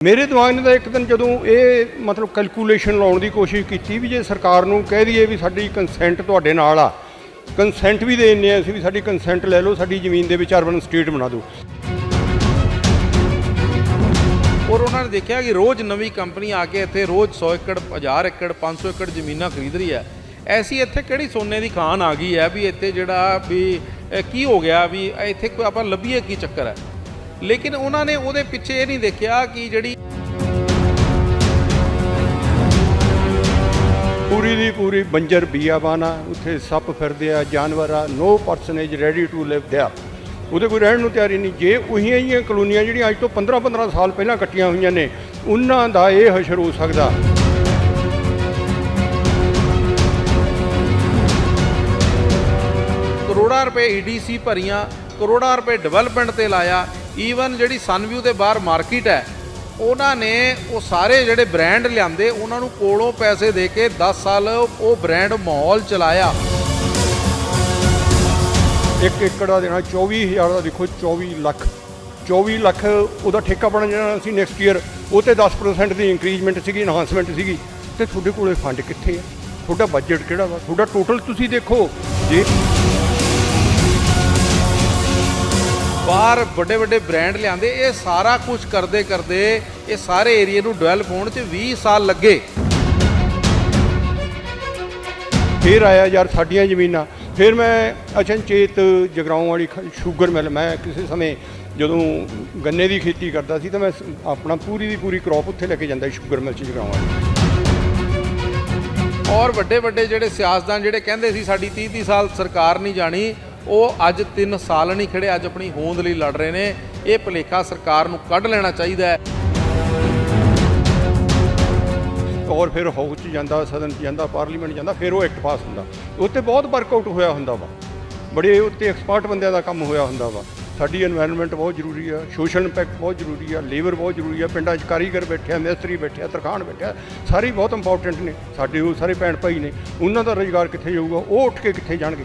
ਮੇਰੇ ਦਿਮਾਗ ਨੇ ਤਾਂ ਇੱਕ ਦਿਨ ਜਦੋਂ ਇਹ ਮਤਲਬ ਕੈਲਕੂਲੇਸ਼ਨ ਲਾਉਣ ਦੀ ਕੋਸ਼ਿਸ਼ ਕੀਤੀ ਵੀ ਜੇ ਸਰਕਾਰ ਨੂੰ ਕਹਿ ਦਈਏ ਵੀ ਸਾਡੀ ਕੰਸੈਂਟ ਤੁਹਾਡੇ ਨਾਲ ਆ ਕੰਸੈਂਟ ਵੀ ਦੇ ਦਿੰਦੇ ਆ ਅਸੀਂ ਵੀ ਸਾਡੀ ਕੰਸੈਂਟ ਲੈ ਲਓ, ਸਾਡੀ ਜ਼ਮੀਨ ਦੇ ਵਿੱਚ ਅਰਬਨ ਸਟੇਟ ਬਣਾ ਦਿਓ। ਔਰ ਉਹਨਾਂ ਨੇ ਦੇਖਿਆ ਕਿ ਰੋਜ਼ ਨਵੀਂ ਕੰਪਨੀ ਆ ਕੇ ਇੱਥੇ ਰੋਜ਼ 100 ਏਕੜ 1000 ਏਕੜ 500 ਏਕੜ ਜ਼ਮੀਨਾਂ ਖਰੀਦ ਰਹੀ ਹੈ। ਐਸੀ ਇੱਥੇ ਕਿਹੜੀ ਸੋਨੇ ਦੀ ਖਾਨ ਆ ਗਈ ਹੈ ਵੀ ਇੱਥੇ ਜਿਹੜਾ ਵੀ ਕੀ ਹੋ ਗਿਆ ਵੀ ਇੱਥੇ ਕੋਈ ਆਪਾਂ ਲੱਭੀਏ ਕੀ ਚੱਕਰ ਹੈ? ਲੇਕਿਨ ਉਹਨਾਂ ਨੇ ਉਹਦੇ ਪਿੱਛੇ ਇਹ ਨਹੀਂ ਦੇਖਿਆ ਕਿ ਜਿਹੜੀ ਪੂਰੀ ਦੀ ਪੂਰੀ ਬੰਜਰ ਬੀਆਬਾਨ ਉੱਥੇ ਸੱਪ ਫਿਰਦੇ ਆ ਜਾਨਵਰ ਆ no person is ready to live there. ਉਹਦੇ ਕੋਈ ਰਹਿਣ ਨੂੰ ਤਿਆਰੀ ਨਹੀਂ। ਜੇ ਉਹੀਆਂ ਜਿਹੀਆਂ ਕਲੋਨੀਆਂ ਜਿਹੜੀਆਂ ਅੱਜ ਤੋਂ 15 15 ਸਾਲ ਪਹਿਲਾਂ ਕੱਟੀਆਂ ਹੋਈਆਂ ਨੇ ਉਹਨਾਂ ਦਾ ਇਹ ਹਸ਼ਰ ਹੋ ਸਕਦਾ। ਕਰੋੜਾਂ ਰੁਪਏ ਈਡੀਸੀ ਭਰੀਆਂ ਕਰੋੜਾਂ ਰੁਪਏ ਡਿਵੈਲਪਮੈਂਟ ਤੇ ਲਾਇਆ। ਈਵਨ ਜਿਹੜੀ ਸਨਵਿਊ ਦੇ ਬਾਹਰ ਮਾਰਕੀਟ ਹੈ, ਉਹਨਾਂ ਨੇ ਉਹ ਸਾਰੇ ਜਿਹੜੇ ਬ੍ਰਾਂਡ ਲਿਆਂਦੇ, ਉਹਨਾਂ ਨੂੰ ਕੋਲੋਂ ਪੈਸੇ ਦੇ ਕੇ 10 ਸਾਲ ਉਹ ਬ੍ਰਾਂਡ ਮਾਹੌਲ ਚਲਾਇਆ। ਇੱਕ ਏਕੜ ਦਾ ਦੇਣਾ 24000 ਦਾ ਦੇਖੋ 24 ਲੱਖ। 24 ਲੱਖ ਉਹਦਾ ਠੇਕਾ ਬਣ ਜਾਣਾ ਸੀ ਨੈਕਸਟ ਈਅਰ ਉਹ ਤੇ 10% ਦੀ ਇਨਕਰੀਜ਼ਮੈਂਟ ਸੀਗੀ ਇਨਹਾਂਸਮੈਂਟ ਸੀਗੀ। ਤੇ ਤੁਹਾਡੇ ਕੋਲੇ ਫੰਡ ਕਿੱਥੇ ਆ? ਤੁਹਾਡਾ ਬਜਟ ਕਿਹੜਾ ਵਾ? ਤੁਹਾਡਾ ਟੋਟਲ ਤੁਸੀਂ ਦੇਖੋ। ਜੇ ਬਾਹਰ ਵੱਡੇ ਵੱਡੇ ਬ੍ਰਾਂਡ ਲਿਆਂਦੇ ਇਹ ਸਾਰਾ ਕੁਝ ਕਰਦੇ ਕਰਦੇ ਇਹ ਸਾਰੇ ਏਰੀਆ ਨੂੰ ਡਿਵੈਲਪ ਹੋਣ 'ਚ 20 ਸਾਲ ਲੱਗੇ। ਫੇਰ ਆਇਆ ਯਾਰ ਸਾਡੀਆਂ ਜ਼ਮੀਨਾਂ। ਫਿਰ ਮੈਂ ਅਚਨਚੇਤ ਜਗਰਾਉਂ ਵਾਲੀ ਸ਼ੂਗਰ ਮਿਲ ਮੈਂ ਕਿਸੇ ਸਮੇਂ ਜਦੋਂ ਗੰਨੇ ਦੀ ਖੇਤੀ ਕਰਦਾ ਸੀ ਤਾਂ ਮੈਂ ਆਪਣਾ ਪੂਰੀ ਦੀ ਪੂਰੀ ਕ੍ਰੌਪ ਉੱਥੇ ਲੈ ਕੇ ਜਾਂਦਾ ਸ਼ੂਗਰ ਮਿਲ ਚ ਜਗਰਾਉਂ ਵਾਲੀ। ਔਰ ਵੱਡੇ ਵੱਡੇ ਜਿਹੜੇ ਸਿਆਸਤਦਾਨ ਜਿਹੜੇ ਕਹਿੰਦੇ ਸੀ ਸਾਡੀ 30 30 ਸਾਲ ਸਰਕਾਰ ਨਹੀਂ ਜਾਣੀ ਉਹ ਅੱਜ 3 ਸਾਲ ਨਹੀਂ ਖੜੇ, ਅੱਜ ਆਪਣੀ ਹੋਂਦ ਲਈ ਲੜ ਰਹੇ ਨੇ। ਇਹ ਭਲੇਖਾ ਸਰਕਾਰ ਨੂੰ ਕੱਢ ਲੈਣਾ ਚਾਹੀਦਾ ਹੈ। ਔਰ ਫਿਰ ਹਾਊਸ 'ਚ ਜਾਂਦਾ, ਸਦਨ 'ਚ ਜਾਂਦਾ, ਪਾਰਲੀਮੈਂਟ ਜਾਂਦਾ, ਫਿਰ ਉਹ ਐਕਟ ਪਾਸ ਹੁੰਦਾ। ਉੱਤੇ ਬਹੁਤ ਵਰਕਆਊਟ ਹੋਇਆ ਹੁੰਦਾ ਵਾ। ਬੜੇ ਉੱਤੇ ਐਕਸਪਰਟ ਬੰਦਿਆਂ ਦਾ ਕੰਮ ਹੋਇਆ ਹੁੰਦਾ ਵਾ। ਸਾਡੀ এনवायरमेंट ਬਹੁਤ ਜ਼ਰੂਰੀ ਆ ਸੋਸ਼ਲ ਇੰਪੈਕਟ ਬਹੁਤ ਜ਼ਰੂਰੀ ਆ ਲੇਬਰ ਬਹੁਤ ਜ਼ਰੂਰੀ ਆ। ਪਿੰਡਾਂ 'ਚ ਕਾਰੀਗਰ ਬੈਠੇ ਆ ਮਿਸਤਰੀ ਬੈਠੇ ਆ ਤਰਖਾਣ ਬੈਠੇ ਆ ਸਾਰੇ ਬਹੁਤ ਇੰਪੋਰਟੈਂਟ ਨੇ। ਸਾਡੇ ਉਹ ਸਾਰੇ ਭੈਣ ਭਾਈ ਨੇ। ਉਹਨਾਂ ਦਾ ਰੋਜ਼ਗਾਰ ਕਿੱਥੇ ਜਾਊਗਾ? ਉਹ ਉੱਠ ਕੇ ਕਿੱਥੇ ਜਾਣਗੇ?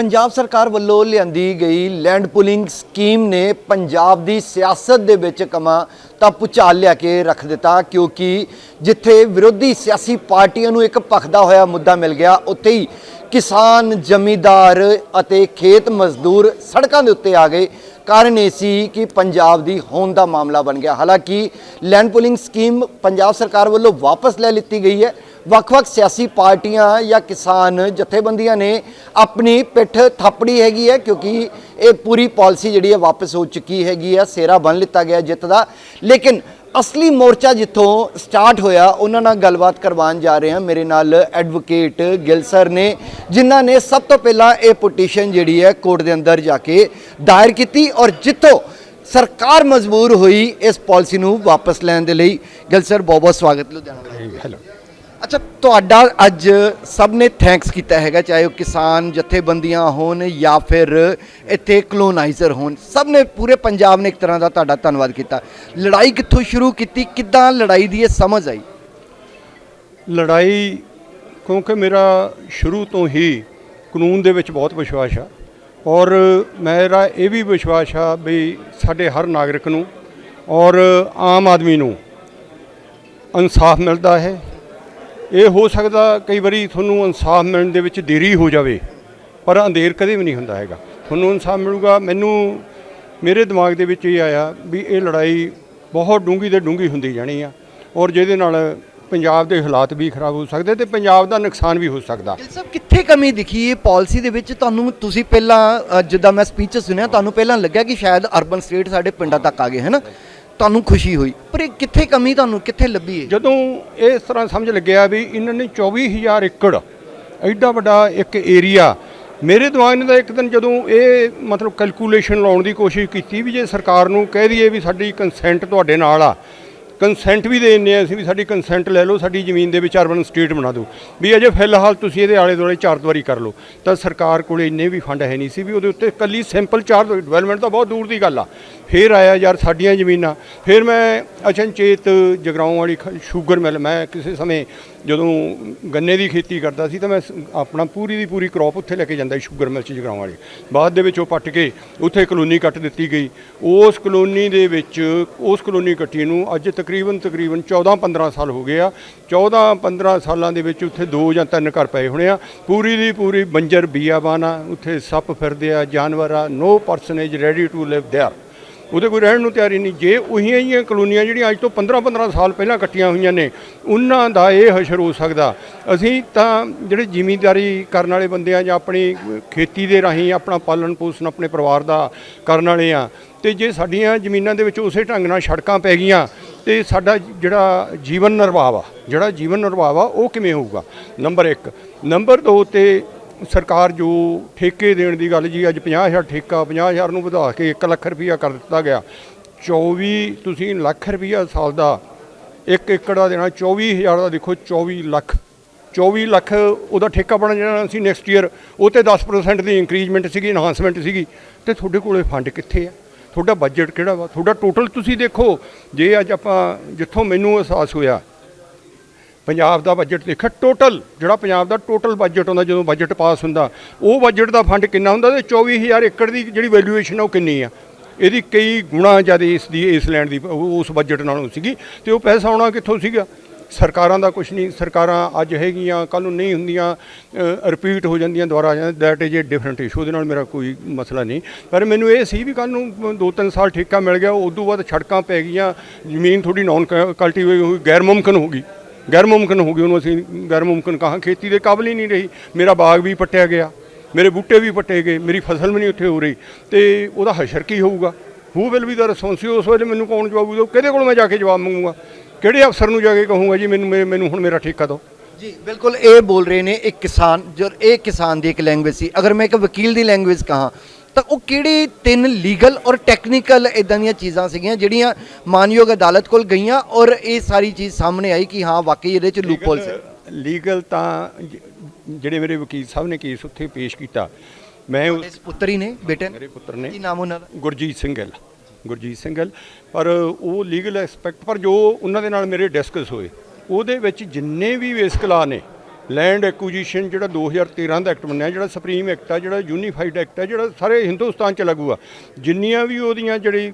ਪੰਜਾਬ ਸਰਕਾਰ ਵੱਲੋਂ ਲਿਆਂਦੀ ਗਈ ਲੈਂਡ ਪੁਲਿੰਗ ਸਕੀਮ ਨੇ ਪੰਜਾਬ ਦੀ ਸਿਆਸਤ ਦੇ ਵਿੱਚ ਕਮਾ ਤਾਂ ਪੁਚਾਲ ਲਿਆ ਕੇ ਰੱਖ ਦਿੱਤਾ, ਕਿਉਂਕਿ ਜਿੱਥੇ ਵਿਰੋਧੀ ਸਿਆਸੀ ਪਾਰਟੀਆਂ ਨੂੰ ਇੱਕ ਭਖਦਾ ਹੋਇਆ ਮੁੱਦਾ ਮਿਲ ਗਿਆ, ਉੱਥੇ ਹੀ ਕਿਸਾਨ, ਜ਼ਮੀਂਦਾਰ ਅਤੇ ਖੇਤ ਮਜ਼ਦੂਰ ਸੜਕਾਂ ਦੇ ਉੱਤੇ ਆ ਗਏ। ਕਾਰਨ ਇਹ ਸੀ ਕਿ ਪੰਜਾਬ ਦੀ ਹੋਂਦ ਦਾ ਮਾਮਲਾ ਬਣ ਗਿਆ। ਹਾਲਾਂਕਿ ਲੈਂਡ ਪੁਲਿੰਗ ਸਕੀਮ ਪੰਜਾਬ ਸਰਕਾਰ ਵੱਲੋਂ ਵਾਪਸ ਲੈ ਲਿੱਤੀ ਗਈ ਹੈ। ਵੱਖ-ਵੱਖ ਸਿਆਸੀ ਪਾਰਟੀਆਂ ਜਾਂ ਕਿਸਾਨ ਜਥੇਬੰਦੀਆਂ ਨੇ ਆਪਣੀ ਪਿੱਠ ਥਾਪੜੀ ਹੈਗੀ ਹੈ, ਕਿਉਂਕਿ ਇਹ ਪੂਰੀ ਪਾਲਿਸੀ ਜਿਹੜੀ ਹੈ ਵਾਪਸ ਹੋ ਚੁੱਕੀ ਹੈਗੀ ਹੈ ਸੇਰਾ ਬਣ ਲਿੱਤਾ ਗਿਆ ਜਿੱਤ ਦਾ। ਲੇਕਿਨ ਅਸਲੀ ਮੋਰਚਾ ਜਿੱਥੋਂ ਸਟਾਰਟ ਹੋਇਆ, ਉਹਨਾਂ ਨਾਲ ਗੱਲਬਾਤ ਕਰਵਾਉਣ ਜਾ ਰਹੇ ਹਾਂ। ਮੇਰੇ ਨਾਲ ਐਡਵੋਕੇਟ ਗਿਲ ਸਰ ਨੇ, ਜਿਨ੍ਹਾਂ ਨੇ ਸਭ ਤੋਂ ਪਹਿਲਾਂ ਇਹ ਪਟੀਸ਼ਨ ਜਿਹੜੀ ਹੈ ਕੋਰਟ ਦੇ ਅੰਦਰ ਜਾ ਕੇ ਦਾਇਰ ਕੀਤੀ ਔਰ ਜਿੱਥੋਂ ਸਰਕਾਰ ਮਜਬੂਰ ਹੋਈ ਇਸ ਪਾਲਿਸੀ ਨੂੰ ਵਾਪਸ ਲੈਣ ਦੇ ਲਈ। ਗਿਲ ਸਰ ਬਹੁਤ ਬਹੁਤ ਸਵਾਗਤ, ਲੁਧਿਆਣਾ ਹੈਲੋ ਅੱਛਾ, ਤੁਹਾਡਾ ਅੱਜ ਸਭ ਨੇ ਥੈਂਕਸ ਕੀਤਾ ਹੈਗਾ, ਚਾਹੇ ਉਹ ਕਿਸਾਨ ਜਥੇਬੰਦੀਆਂ ਹੋਣ ਜਾਂ ਫਿਰ ਇੱਥੇ ਕਲੋਨਾਈਜ਼ਰ ਹੋਣ। ਸਭ ਨੇ ਪੂਰੇ ਪੰਜਾਬ ਨੇ ਇੱਕ ਤਰ੍ਹਾਂ ਦਾ ਤੁਹਾਡਾ ਧੰਨਵਾਦ ਕੀਤਾ। ਲੜਾਈ ਕਿੱਥੋਂ ਸ਼ੁਰੂ ਕੀਤੀ? ਕਿੱਦਾਂ ਲੜਾਈ ਦੀ ਇਹ ਸਮਝ ਆਈ? ਲੜਾਈ, ਕਿਉਂਕਿ ਮੇਰਾ ਸ਼ੁਰੂ ਤੋਂ ਹੀ ਕਾਨੂੰਨ ਦੇ ਵਿੱਚ ਬਹੁਤ ਵਿਸ਼ਵਾਸ ਆ। ਔਰ ਮੇਰਾ ਇਹ ਵੀ ਵਿਸ਼ਵਾਸ ਆ ਵੀ ਸਾਡੇ ਹਰ ਨਾਗਰਿਕ ਨੂੰ ਔਰ ਆਮ ਆਦਮੀ ਨੂੰ ਇਨਸਾਫ ਮਿਲਦਾ ਹੈ। ਇਹ ਹੋ ਸਕਦਾ ਕਈ ਵਾਰੀ ਤੁਹਾਨੂੰ ਇਨਸਾਫ ਮਿਲਣ ਦੇ ਵਿੱਚ ਦੇਰੀ ਹੋ ਜਾਵੇ ਪਰ ਅੰਧੇਰ ਕਦੇ ਵੀ ਨਹੀਂ ਹੁੰਦਾ ਹੈਗਾ। ਤੁਹਾਨੂੰ ਇਨਸਾਫ ਮਿਲੂਗਾ ਮੈਨੂੰ ਮੇਰੇ ਦਿਮਾਗ ਦੇ ਵਿੱਚ ਇਹ ਆਇਆ ਵੀ ਇਹ ਲੜਾਈ ਬਹੁਤ ਡੂੰਗੀ ਤੇ ਡੂੰਗੀ ਹੁੰਦੀ ਜਾਣੀ ਆ ਔਰ ਜਿਹਦੇ ਨਾਲ ਪੰਜਾਬ ਦੇ ਹਾਲਾਤ ਵੀ ਖਰਾਬ ਹੋ ਸਕਦੇ ਤੇ ਪੰਜਾਬ ਦਾ ਨੁਕਸਾਨ ਵੀ ਹੋ ਸਕਦਾ। ਗਿਲ ਸਾਹਿਬ ਕਿੱਥੇ ਕਮੀ ਦਿਖੀ ਇਹ ਪਾਲਿਸੀ ਦੇ ਵਿੱਚ? ਤੁਹਾਨੂੰ ਤੁਸੀਂ ਪਹਿਲਾਂ ਅ, ਜਿੱਦਾਂ ਮੈਂ ਸਪੀਚ ਸੁਣਿਆ ਤੁਹਾਨੂੰ ਪਹਿਲਾਂ ਲੱਗਿਆ ਕਿ ਸ਼ਾਇਦ ਅਰਬਨ ਸਟੇਟ ਸਾਡੇ ਪਿੰਡਾਂ ਤੱਕ ਆ ਗਏ ਹੈ ਨਾ? ਤੁਹਾਨੂੰ ਖੁਸ਼ੀ ਹੋਈ, ਪਰ ਇਹ ਕਿੱਥੇ ਕਮੀ ਤੁਹਾਨੂੰ, ਕਿੱਥੇ ਲੱਭੀ ਹੈ ਜਦੋਂ ਇਸ ਤਰ੍ਹਾਂ ਸਮਝ ਲੱਗਿਆ ਵੀ ਇਹਨਾਂ ਨੇ 24000 ਏਕੜ, ਐਡਾ ਵੱਡਾ ਇੱਕ ਏਰੀਆ, ਮੇਰੇ ਦਿਮਾਗ ਨੇ ਤਾਂ ਇੱਕ ਦਿਨ ਜਦੋਂ ਇਹ ਮਤਲਬ ਕੈਲਕੂਲੇਸ਼ਨ ਲਾਉਣ ਦੀ ਕੋਸ਼ਿਸ਼ ਕੀਤੀ ਵੀ ਜੇ ਸਰਕਾਰ ਨੂੰ ਕਹਿ ਦਈਏ ਵੀ ਸਾਡੀ ਕੰਸੈਂਟ ਤੁਹਾਡੇ ਨਾਲ ਆ ਕੰਸੈਂਟ ਵੀ ਦੇ ਦਿੰਦੇ ਆ ਅਸੀਂ ਵੀ ਸਾਡੀ ਕੰਸੈਂਟ ਲੈ ਲਓ, ਸਾਡੀ ਜ਼ਮੀਨ ਦੇ ਵਿੱਚ ਅਰਬਨ ਸਟੇਟ ਬਣਾ ਦਿਓ। ਵੀ ਅਜੇ ਫਿਲਹਾਲ ਤੁਸੀਂ ਇਹਦੇ ਆਲੇ ਦੁਆਲੇ ਚਾਰ ਦੀਵਾਰੀ ਕਰ ਲਓ। ਤਾਂ ਸਰਕਾਰ ਕੋਲੇ ਇੰਨੇ ਵੀ ਫੰਡ ਹੈ ਨਹੀਂ ਸੀ ਵੀ ਉਹਦੇ ਉੱਤੇ ਕੱਲੀ ਸਿੰਪਲ ਚਾਰ ਡਿਵੈਲਪਮੈਂਟ ਤਾਂ ਬਹੁਤ ਦੂਰ ਦੀ ਗੱਲ ਆ। ਫਿਰ ਆਇਆ ਯਾਰ ਸਾਡੀਆਂ ਜ਼ਮੀਨਾਂ। ਫਿਰ ਮੈਂ ਅਚਨਚੇਤ ਜਗਰਾਉਂ ਵਾਲੀ ਖ- ਸ਼ੂਗਰ ਮਿਲ ਮੈਂ ਕਿਸੇ ਸਮੇਂ ਜਦੋਂ ਗੰਨੇ ਦੀ ਖੇਤੀ ਕਰਦਾ ਸੀ ਤਾਂ ਮੈਂ ਆਪਣਾ ਪੂਰੀ ਦੀ ਪੂਰੀ ਕ੍ਰੌਪ ਉੱਥੇ ਲੈ ਕੇ ਜਾਂਦਾ ਸੀ ਸ਼ੂਗਰ ਮਿਲ 'ਚ ਜਗਰਾਉਂ ਵਾਲੇ। ਬਾਅਦ ਦੇ ਵਿੱਚ ਉਹ ਪੱਟ ਕੇ ਉੱਥੇ ਕਲੋਨੀ ਕੱਟ ਦਿੱਤੀ ਗਈ। ਉਸ ਕਲੋਨੀ ਦੇ ਵਿੱਚ, ਉਸ ਕਲੋਨੀ ਕੱਟੀ ਨੂੰ ਅੱਜ ਤਕਰੀਬਨ ਤਕਰੀਬਨ 14 15 ਸਾਲ ਹੋ ਗਏ ਆ। 14 15 ਸਾਲਾਂ ਦੇ ਵਿੱਚ ਉੱਥੇ ਦੋ ਜਾਂ ਤਿੰਨ ਘਰ ਪਏ ਹੋਣੇ ਆ। ਪੂਰੀ ਦੀ ਪੂਰੀ ਬੰਜਰ ਬੀਆਬਾਨ ਆ, ਉੱਥੇ ਸੱਪ ਫਿਰਦੇ ਆ, ਜਾਨਵਰ ਆ, no person is ready to live there ਉਹਦੇ ਕੋਈ ਰਹਿਣ ਨੂੰ ਤਿਆਰੀ ਨਹੀਂ। ਜੇ ਉਹੀਆਂ ਜੀਆਂ ਕਲੋਨੀਆਂ ਜਿਹੜੀਆਂ ਅੱਜ ਤੋਂ 15-15 ਸਾਲ ਪਹਿਲਾਂ ਕੱਟੀਆਂ ਹੋਈਆਂ ਨੇ, ਉਹਨਾਂ ਦਾ ਇਹ ਹਸ਼ਰ ਹੋ ਸਕਦਾ। ਅਸੀਂ ਤਾਂ ਜਿਹੜੇ ਜ਼ਿਮੀਂਦਾਰੀ ਕਰਨ ਵਾਲੇ ਬੰਦੇ ਆ ਜਾਂ ਆਪਣੀ ਖੇਤੀ ਦੇ ਰਾਹੀਂ ਆਪਣਾ ਪਾਲਣ ਪੋਸ਼ਣ ਆਪਣੇ ਪਰਿਵਾਰ ਦਾ ਕਰਨ ਵਾਲੇ ਆ, ਤੇ ਜੇ ਸਾਡੀਆਂ ਜ਼ਮੀਨਾਂ ਦੇ ਵਿੱਚ ਉਸੇ ਢੰਗ ਨਾਲ ਸੜਕਾਂ ਪੈ ਗਈਆਂ, ਤੇ ਸਾਡਾ ਜਿਹੜਾ ਜੀਵਨ ਨਿਰਵਾਹ ਆ ਜਿਹੜਾ ਜੀਵਨ ਨਿਰਵਾਹ ਆ ਉਹ ਕਿਵੇਂ ਹੋਊਗਾ? ਨੰਬਰ 1 ਨੰਬਰ 2 ਤੇ ਸਰਕਾਰ ਜੋ ਠੇਕੇ ਦੇਣ ਦੀ ਗੱਲ ਜੀ, ਅੱਜ 50000 ਠੇਕਾ 50000 ਨੂੰ ਵਧਾ ਕੇ 1 ਲੱਖ ਰੁਪਈਆ ਕਰ ਦਿੱਤਾ ਗਿਆ। 24 ਤੁਸੀਂ ਲੱਖ ਰੁਪਈਆ ਸਾਲ ਦਾ 1 ਏਕੜ ਦਾ ਦੇਣਾ 24000 ਦਾ ਦੇਖੋ 24 ਲੱਖ। 24 ਲੱਖ ਉਹਦਾ ਠੇਕਾ ਬਣ ਜਾਣਾ ਸੀ ਨੈਕਸਟ ਈਅਰ ਉਹ ਤੇ 10% ਦੀ ਇਨਕਰੀਜ਼ਮੈਂਟ ਸੀਗੀ ਇਨਹਾਂਸਮੈਂਟ ਸੀਗੀ। ਤੇ ਤੁਹਾਡੇ ਕੋਲੇ ਫੰਡ ਕਿੱਥੇ ਆ? ਤੁਹਾਡਾ ਬਜਟ ਕਿਹੜਾ ਵਾ? ਤੁਹਾਡਾ ਟੋਟਲ ਤੁਸੀਂ ਦੇਖੋ, ਜੇ ਅੱਜ ਆਪਾਂ, ਜਿੱਥੋਂ ਮੈਨੂੰ ਅਹਿਸਾਸ ਹੋਇਆ ਪੰਜਾਬ ਦਾ ਬਜਟ ਦੇਖਿਆ ਟੋਟਲ ਜਿਹੜਾ ਪੰਜਾਬ ਦਾ ਟੋਟਲ ਬਜਟ ਹੁੰਦਾ, ਜਦੋਂ ਬਜਟ ਪਾਸ ਹੁੰਦਾ, ਉਹ ਬਜਟ ਦਾ ਫੰਡ ਕਿੰਨਾ ਹੁੰਦਾ? ਤੇ 24000 ਏਕੜ ਦੀ ਜਿਹੜੀ ਵੈਲਿਊਏਸ਼ਨ ਉਹ ਕਿੰਨੀ ਆ? ਇਹਦੀ ਕਈ ਗੁਣਾ ਜ਼ਿਆਦਾ ਇਸ ਦੀ, ਇਸ ਲੈਂਡ ਦੀ ਉਸ ਬਜਟ ਨਾਲੋਂ ਸੀਗੀ, ਤੇ ਉਹ ਪੈਸਾ ਆਉਣਾ ਕਿੱਥੋਂ ਸੀਗਾ? ਸਰਕਾਰਾਂ ਦਾ ਕੁਝ ਨਹੀਂ, ਸਰਕਾਰਾਂ ਅੱਜ ਹੈਗੀਆਂ ਕੱਲ ਨੂੰ ਨਹੀਂ ਹੁੰਦੀਆਂ ਰਿਪੀਟ ਹੋ ਜਾਂਦੀਆਂ ਦੁਬਾਰਾ ਆ that is a different issue ਉਹਦੇ ਨਾਲ ਮੇਰਾ ਕੋਈ ਮਸਲਾ ਨਹੀਂ। ਪਰ ਮੈਨੂੰ ਇਹ ਸੀ ਵੀ ਕੱਲ ਨੂੰ ਦੋ ਤਿੰਨ ਸਾਲ ਠੇਕਾ ਮਿਲ ਗਿਆ ਉਸ ਤੋਂ ਬਾਅਦ ਸੜਕਾਂ ਪੈ ਗਈਆਂ, ਜ਼ਮੀਨ ਥੋੜੀ ਨੌਨ ਕਲਟੀਵੇਟ ਹੋਈ, ਗੈਰ ਮੁਮਕਿਨ ਹੋ ਗਈ। ਗੈਰ ਮੁਮਕਿਨ ਹੋ ਗਈ, ਉਹਨੂੰ ਅਸੀਂ ਗੈਰ ਮੁਮਕਿਨ ਕਹਾਂ, ਖੇਤੀ ਦੇ ਕਾਬਲ ਹੀ ਨਹੀਂ ਰਹੀ। ਮੇਰਾ ਬਾਗ ਵੀ ਪੱਟਿਆ ਗਿਆ, ਮੇਰੇ ਬੂਟੇ ਵੀ ਪੱਟੇ ਗਏ, ਮੇਰੀ ਫਸਲ ਵੀ ਨਹੀਂ ਉੱਥੇ ਹੋ ਰਹੀ। ਤੇ ਉਹਦਾ ਹਸ਼ਰ ਕੀ ਹੋਊਗਾ? ਹੂ ਵਿਲ ਵੀ ਦਾ ਰਿਸਪੌਂਸਿਬਲ ਉਸ ਵੇਲੇ ਮੈਨੂੰ ਕੌਣ ਜਵਾਬ ਦੇਊ? ਕਿਹਦੇ ਕੋਲ ਮੈਂ ਜਾ ਕੇ ਜਵਾਬ ਮੰਗੂਗਾ? ਕਿਹੜੇ ਅਫਸਰ ਨੂੰ ਜਾ ਕੇ ਕਹੂੰਗਾ ਜੀ, ਮੈਨੂੰ ਮੇ- ਮੈਨੂੰ ਹੁਣ ਮੇਰਾ ਠੇਕਾ ਦਿਓ? ਜੀ, ਬਿਲਕੁਲ ਇਹ ਬੋਲ ਰਹੇ ਨੇ ਇੱਕ ਕਿਸਾਨ, ਜੋ, ਇਹ ਕਿਸਾਨ ਦੀ ਇੱਕ ਲੈਂਗੁਏਜ ਸੀ। ਅਗਰ ਮੈਂ ਇੱਕ ਵਕੀਲ ਦੀ ਲੈਂਗੁਏਜ ਕਹਾਂ ਤਾਂ ਉਹ ਕਿਹੜੀ ਤਿੰਨ ਲੀਗਲ ਔਰ ਟੈਕਨੀਕਲ ਇਦਾਂ ਦੀਆਂ ਚੀਜ਼ਾਂ ਸੀਗੀਆਂ ਜਿਹੜੀਆਂ ਮਾਨਯੋਗ ਅਦਾਲਤ ਕੋਲ ਗਈਆਂ ਔਰ ਇਹ ਸਾਰੀ ਚੀਜ਼ ਸਾਹਮਣੇ ਆਈ ਕਿ ਹਾਂ ਵਾਕਈ ਇਹਦੇ ਚ ਲੂਪਹੋਲ ਸੀ। ਲੀਗਲ ਤਾਂ ਜਿਹੜੇ ਮੇਰੇ ਵਕੀਲ ਸਾਹਿਬ ਨੇ ਕੇਸ ਉੱਥੇ ਪੇਸ਼ ਕੀਤਾ। ਮੈਂ ਇਸ ਪੁੱਤਰ ਹੀ ਨੇ ਬੇਟੇ? ਮੇਰੇ ਪੁੱਤਰ ਨੇ। ਕੀ ਨਾਮ ਉਹਨਾਂ ਦਾ? ਗੁਰਜੀਤ ਸਿੰਘ ਗਿੱਲ ਗੁਰਜੀਤ ਸਿੰਘ ਗਿੱਲ ਪਰ ਉਹ ਲੀਗਲ ਐਸਪੈਕਟ ਪਰ ਜੋ ਉਹਨਾਂ ਦੇ ਨਾਲ ਮੇਰੇ ਡਿਸਕਸ ਹੋਏ ਉਹਦੇ ਵਿੱਚ ਜਿੰਨੇ ਵੀ ਵੇਸਕ ਲਾ ਨੇ ਲੈਂਡ ਐਕੁਜੀਸ਼ਨ ਜਿਹੜਾ 2013 ਦਾ ਐਕਟ ਬਣਿਆ ਜਿਹੜਾ ਸੁਪਰੀਮ ਐਕਟ ਆ, ਜਿਹੜਾ ਯੂਨੀਫਾਈਡ ਐਕਟ ਆ, ਜਿਹੜਾ ਸਾਰੇ ਹਿੰਦੁਸਤਾਨ ਚ ਲਾਗੂ ਆ। ਜਿੰਨੀਆਂ ਵੀ ਉਹਦੀਆਂ ਜਿਹੜੀ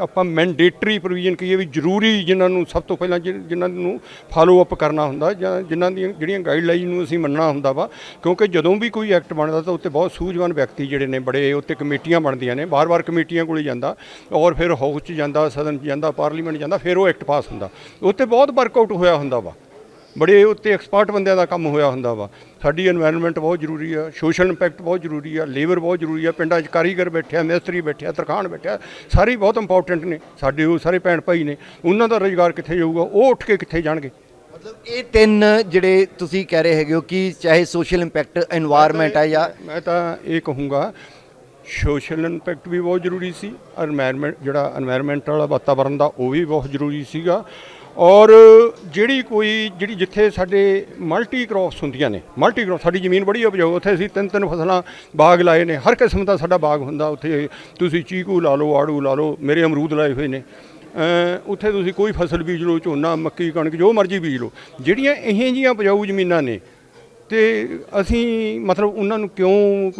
ਆਪਾਂ ਮੈਂਡੇਟਰੀ ਪ੍ਰੋਵੀਜ਼ਨ ਕਹੀਏ ਵੀ ਜ਼ਰੂਰੀ ਜਿਨ੍ਹਾਂ ਨੂੰ ਸਭ ਤੋਂ ਪਹਿਲਾਂ ਜਿ- ਜਿਨ੍ਹਾਂ ਨੂੰ ਫਾਲੋ ਅਪ ਕਰਨਾ ਹੁੰਦਾ, ਜਾਂ ਜਿਨ੍ਹਾਂ ਦੀਆਂ, ਜਿਹੜੀਆਂ ਗਾਈਡਲਾਈਨ ਨੂੰ ਅਸੀਂ ਮੰਨਣਾ ਹੁੰਦਾ ਵਾ, ਕਿਉਂਕਿ ਜਦੋਂ ਵੀ ਕੋਈ ਐਕਟ ਬਣਦਾ ਤਾਂ ਉੱਤੇ ਬਹੁਤ ਸੂਝਵਾਨ ਵਿਅਕਤੀ ਜਿਹੜੇ ਨੇ ਬੜੇ, ਉੱਤੇ ਕਮੇਟੀਆਂ ਬਣਦੀਆਂ ਨੇ ਬਾਰ-ਬਾਰ ਕਮੇਟੀਆਂ ਕੋਲੇ ਜਾਂਦਾ ਔਰ ਫਿਰ ਹਾਊਸ 'ਚ ਜਾਂਦਾ, ਸਦਨ 'ਚ ਜਾਂਦਾ ਪਾਰਲੀਮੈਂਟ ਜਾਂਦਾ, ਫਿਰ ਉਹ ਐਕਟ ਪਾਸ ਹੁੰਦਾ। ਉੱਤੇ ਬਹੁਤ ਵਰਕਆਊਟ ਹੋਇਆ ਹੁੰਦਾ ਵਾ। ਬੜੇ ਉੱਤੇ ਐਕਸਪਰਟ ਬੰਦਿਆਂ ਦਾ ਕੰਮ ਹੋਇਆ ਹੁੰਦਾ ਵਾ। ਸਾਡੀ এনवायरमेंट ਬਹੁਤ ਜ਼ਰੂਰੀ ਆ ਸੋਸ਼ਲ ਇੰਪੈਕਟ ਬਹੁਤ ਜ਼ਰੂਰੀ ਆ ਲੇਬਰ ਬਹੁਤ ਜ਼ਰੂਰੀ ਆ ਪਿੰਡਾਂ 'ਚ ਕਾਰੀਗਰ ਬੈਠਿਆ ਮਿਸਤਰੀ ਬੈਠਿਆ ਤਰਖਾਣ ਬੈਠਿਆ ਸਾਰੇ ਬਹੁਤ ਇੰਪੋਰਟੈਂਟ ਨੇ। ਸਾਡੇ ਉਹ ਸਾਰੇ ਭੈਣ ਭਾਈ ਨੇ ਉਹਨਾਂ ਦਾ ਰੋਜ਼ਗਾਰ ਕਿੱਥੇ ਜਾਊਗਾ ਉਹ ਉੱਠ ਕੇ ਕਿੱਥੇ ਜਾਣਗੇ? ਮਤਲਬ ਇਹ ਤਿੰਨ ਜਿਹੜੇ ਤੁਸੀਂ ਕਹਿ ਰਹੇ ਹੈਗੇ ਹੋ ਕਿ ਚਾਹੇ ਸੋਸ਼ਲ ਇੰਪੈਕਟ এনवायरमेंट ਆ ਜਾਂ ਮੈਂ ਤਾਂ ਇਹ ਕਹੂੰਗਾ ਸੋਸ਼ਲ ਇੰਪੈਕਟ ਵੀ ਬਹੁਤ ਜ਼ਰੂਰੀ ਸੀ এনवायरमेंट ਜਿਹੜਾ এনवायरमेंट ਵਾਲਾ ਵਾਤਾਵਰਨ ਦਾ ਉਹ ਵੀ ਬਹੁਤ ਜ਼ਰੂਰੀ ਸੀਗਾ। ਔਰ ਜਿਹੜੀ ਕੋਈ, ਜਿਹੜੀ ਜਿੱਥੇ ਸਾਡੇ ਮਲਟੀ ਕ੍ਰੌਪਸ ਹੁੰਦੀਆਂ ਨੇ ਮਲਟੀ ਕ੍ਰੌਪ ਸਾਡੀ ਜ਼ਮੀਨ ਬੜੀ ਉਪਜਾਊ, ਉੱਥੇ ਅਸੀਂ ਤਿੰਨ ਤਿੰਨ ਫਸਲਾਂ ਬਾਗ ਲਾਏ ਨੇ, ਹਰ ਕਿਸਮ ਦਾ ਸਾਡਾ ਬਾਗ ਹੁੰਦਾ ਉੱਥੇ। ਤੁਸੀਂ ਚੀਕੂ ਲਾ ਲਓ, ਆੜੂ ਲਾ ਲਓ, ਮੇਰੇ ਅਮਰੂਦ ਲਾਏ ਹੋਏ ਨੇ। ਉੱਥੇ ਤੁਸੀਂ ਕੋਈ ਫਸਲ ਬੀਜ ਲਓ, ਝੋਨਾ, ਮੱਕੀ, ਕਣਕ, ਜੋ ਮਰਜ਼ੀ ਬੀਜ ਲਓ, ਜਿਹੜੀਆਂ ਇਹ ਜੀਆਂ ਉਪਜਾਊ ਜ਼ਮੀਨਾਂ ਨੇ, ਤੇ ਅਸੀਂ ਮਤਲਬ ਉਹਨਾਂ ਨੂੰ ਕਿਉਂ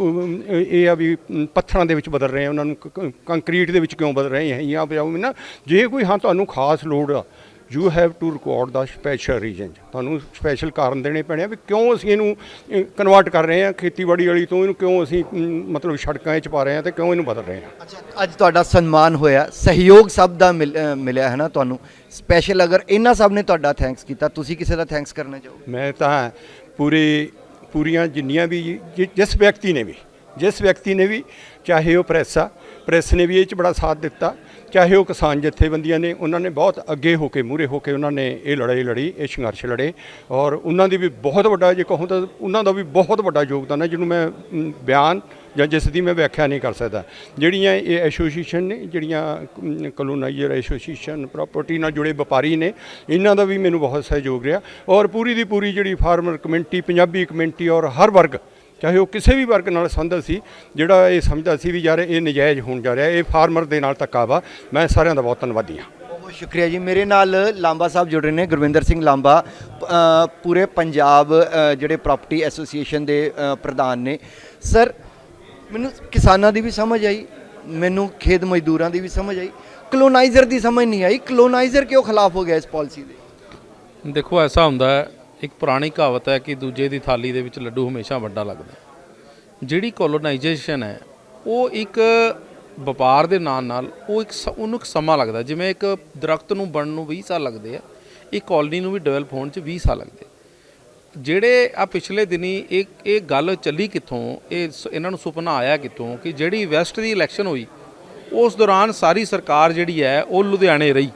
ਇਹ ਆ ਵੀ ਪੱਥਰਾਂ ਦੇ ਵਿੱਚ ਬਦਲ ਰਹੇ ਆ ਉਹਨਾਂ ਨੂੰ ਕ- ਕੰਕਰੀਟ ਦੇ ਵਿੱਚ ਕਿਉਂ ਬਦਲ ਰਹੇ ਆ ਜਾਂ ਉਪਜਾਊ ਨਾ ਜੇ ਕੋਈ ਹਾਂ ਤੁਹਾਨੂੰ ਖਾਸ ਲੋੜ ਆ you have to record the special reason ਤੁਹਾਨੂੰ ਸਪੈਸ਼ਲ ਕਾਰਨ ਦੇਣੇ ਪੈਣੇ ਆ ਵੀ ਕਿਉਂ ਅਸੀਂ ਇਹਨੂੰ ਕਨਵਰਟ ਕਰ ਰਹੇ ਆ ਖੇਤੀਬਾੜੀ ਵਾਲੀ ਤੋਂ ਇਹਨੂੰ ਕਿਉਂ ਅਸੀਂ ਮਤਲਬ ਸੜਕਾਂ 'ਚ ਪਾ ਰਹੇ ਆ ਤੇ ਕਿਉਂ ਇਹਨੂੰ ਬਦਲ ਰਹੇ ਆ ਅੱਛਾ ਅੱਜ ਤੁਹਾਡਾ ਸਨਮਾਨ ਹੋਇਆ। ਸਹਿਯੋਗ ਸਭ ਦਾ ਮਿਲਿਆ ਹੈ ਨਾ ਤੁਹਾਨੂੰ? ਸਪੈਸ਼ਲ ਅਗਰ ਇਹਨਾਂ ਸਭ ਨੇ ਤੁਹਾਡਾ ਥੈਂਕਸ ਕੀਤਾ ਤੁਸੀਂ ਕਿਸੇ ਦਾ ਥੈਂਕਸ ਕਰਨਾ ਚਾਹੋਗੇ? ਮੈਂ ਤਾਂ ਪੂਰੇ ਪੂਰੀਆਂ ਜਿੰਨੀਆਂ ਵੀ ਜਿਸ ਵਿਅਕਤੀ ਨੇ ਵੀ ਜਿਸ ਵਿਅਕਤੀ ਨੇ ਵੀ ਚਾਹੇ ਉਹ ਪ੍ਰੈਸ ਆ ਪ੍ਰੈਸ ਨੇ ਵੀ ਇਹ ਚ ਬੜਾ ਸਾਥ ਦਿੱਤਾ। ਚਾਹੇ ਉਹ ਕਿਸਾਨ ਜਥੇਬੰਦੀਆਂ ਨੇ, ਉਹਨਾਂ ਨੇ ਬਹੁਤ ਅੱਗੇ ਹੋ ਕੇ ਮੂਰੇ ਹੋ ਕੇ ਉਹਨਾਂ ਨੇ ਇਹ ਲੜਾਈ ਲੜੀ, ਇਹ ਸੰਘਰਸ਼ ਲੜੇ ਔਰ ਉਹਨਾਂ ਦੀ ਵੀ ਬਹੁਤ ਵੱਡਾ, ਜੇ ਕਹੂੰ ਤਾਂ ਉਹਨਾਂ ਦਾ ਵੀ ਬਹੁਤ ਵੱਡਾ ਯੋਗਦਾਨ ਹੈ, ਜਿਹਨੂੰ ਮੈਂ ਬਿਆਨ ਜਾਂ ਜਿਸ ਦੀ ਮੈਂ ਵਿਆਖਿਆ ਨਹੀਂ ਕਰ ਸਕਦਾ। ਜਿਹੜੀਆਂ ਇਹ ਐਸੋਸੀਏਸ਼ਨ ਨੇ, ਜਿਹੜੀਆਂ ਕਲੋਨਾਈਜ਼ਰ ਐਸੋਸੀਏਸ਼ਨ, ਪ੍ਰਾਪਰਟੀ ਨਾਲ ਜੁੜੇ ਵਪਾਰੀ ਨੇ, ਇਹਨਾਂ ਦਾ ਵੀ ਮੈਨੂੰ ਬਹੁਤ ਸਹਿਯੋਗ ਰਿਹਾ ਔਰ ਪੂਰੀ ਦੀ ਪੂਰੀ ਜਿਹੜੀ ਫਾਰਮਰ ਕਮਿਊਨਿਟੀ ਪੰਜਾਬੀ ਕਮਿਊਨਿਟੀ ਔਰ ਹਰ ਵਰਗ ਚਾਹੇ ਉਹ ਕਿਸੇ ਵੀ ਵਰਗ ਨਾਲ ਸੰਬੰਧਿਤ ਸੀ ਜਿਹੜਾ ਇਹ ਸਮਝਦਾ ਸੀ ਵੀ ਯਾਰ ਇਹ ਨਜਾਇਜ਼ ਹੋਣ ਜਾ ਰਿਹਾ ਇਹ ਫਾਰਮਰ ਦੇ ਨਾਲ ਧੱਕਾ ਵਾ। ਮੈਂ ਸਾਰਿਆਂ ਦਾ ਬਹੁਤ ਧੰਨਵਾਦੀ ਹਾਂ। ਬਹੁਤ ਸ਼ੁਕਰੀਆ ਜੀ। ਮੇਰੇ ਨਾਲ ਲਾਂਬਾ ਸਾਹਿਬ ਜੁੜ ਰਹੇ ਨੇ ਗੁਰਵਿੰਦਰ ਸਿੰਘ ਲਾਂਬਾ। ਪੂਰੇ ਪੰਜਾਬ ਜਿਹੜੇ ਪ੍ਰਾਪਰਟੀ ਐਸੋਸੀਏਸ਼ਨ ਦੇ ਪ੍ਰਧਾਨ ਨੇ। ਸਰ ਮੈਨੂੰ ਕਿਸਾਨਾਂ ਦੀ ਵੀ ਸਮਝ ਆਈ ਮੈਨੂੰ ਖੇਤ ਮਜ਼ਦੂਰਾਂ ਦੀ ਵੀ ਸਮਝ ਆਈ। ਕਲੋਨਾਈਜ਼ਰ ਦੀ ਸਮਝ ਨਹੀਂ ਆਈ। ਕਲੋਨਾਈਜ਼ਰ ਕਿਉਂ ਖਿਲਾਫ ਹੋ ਗਿਆ ਇਸ ਪਾਲਿਸੀ ਦੇ? ਦੇਖੋ ਐਸਾ ਹੁੰਦਾ ਹੈ ਇੱਕ ਪੁਰਾਣੀ ਕਹਾਵਤ ਹੈ ਕਿ ਦੂਜੇ ਦੀ ਥਾਲੀ ਦੇ ਵਿੱਚ ਲੱਡੂ ਹਮੇਸ਼ਾ ਵੱਡਾ ਲੱਗਦਾ ਜਿਹੜੀ ਕੋਲੋਨਾਈਜੇਸ਼ਨ ਹੈ, ਉਹ ਇੱਕ ਵਪਾਰ ਦੇ ਨਾਲ ਨਾਲ ਉਹ ਇੱਕ ਸ- ਉਹਨੂੰ ਇੱਕ ਸਮਾਂ ਲੱਗਦਾ ਜਿਵੇਂ ਇੱਕ ਦਰਖਤ ਨੂੰ ਬਣਨ ਨੂੰ 20 ਸਾਲ ਲੱਗਦੇ ਆ, ਇੱਕ ਕਾਲਨੀ ਨੂੰ ਵੀ ਡਿਵੈਲਪ ਹੋਣ 'ਚ 20 ਸਾਲ ਲੱਗਦੇ ਜਿਹੜੇ ਆ ਪਿਛਲੇ ਦਿਨੀ ਇਹ ਇਹ ਗੱਲ ਚੱਲੀ ਕਿੱਥੋਂ, ਇਹ ਸ- ਇਹਨਾਂ ਨੂੰ ਸੁਪਨਾ ਆਇਆ ਕਿੱਥੋਂ ਕਿ ਜਿਹੜੀ ਵੈਸਟ ਦੀ ਇਲੈਕਸ਼ਨ ਹੋਈ, ਉਸ ਦੌਰਾਨ ਸਾਰੀ ਸਰਕਾਰ ਜਿਹੜੀ ਹੈ, ਉਹ ਲੁਧਿਆਣੇ ਰਹੀ।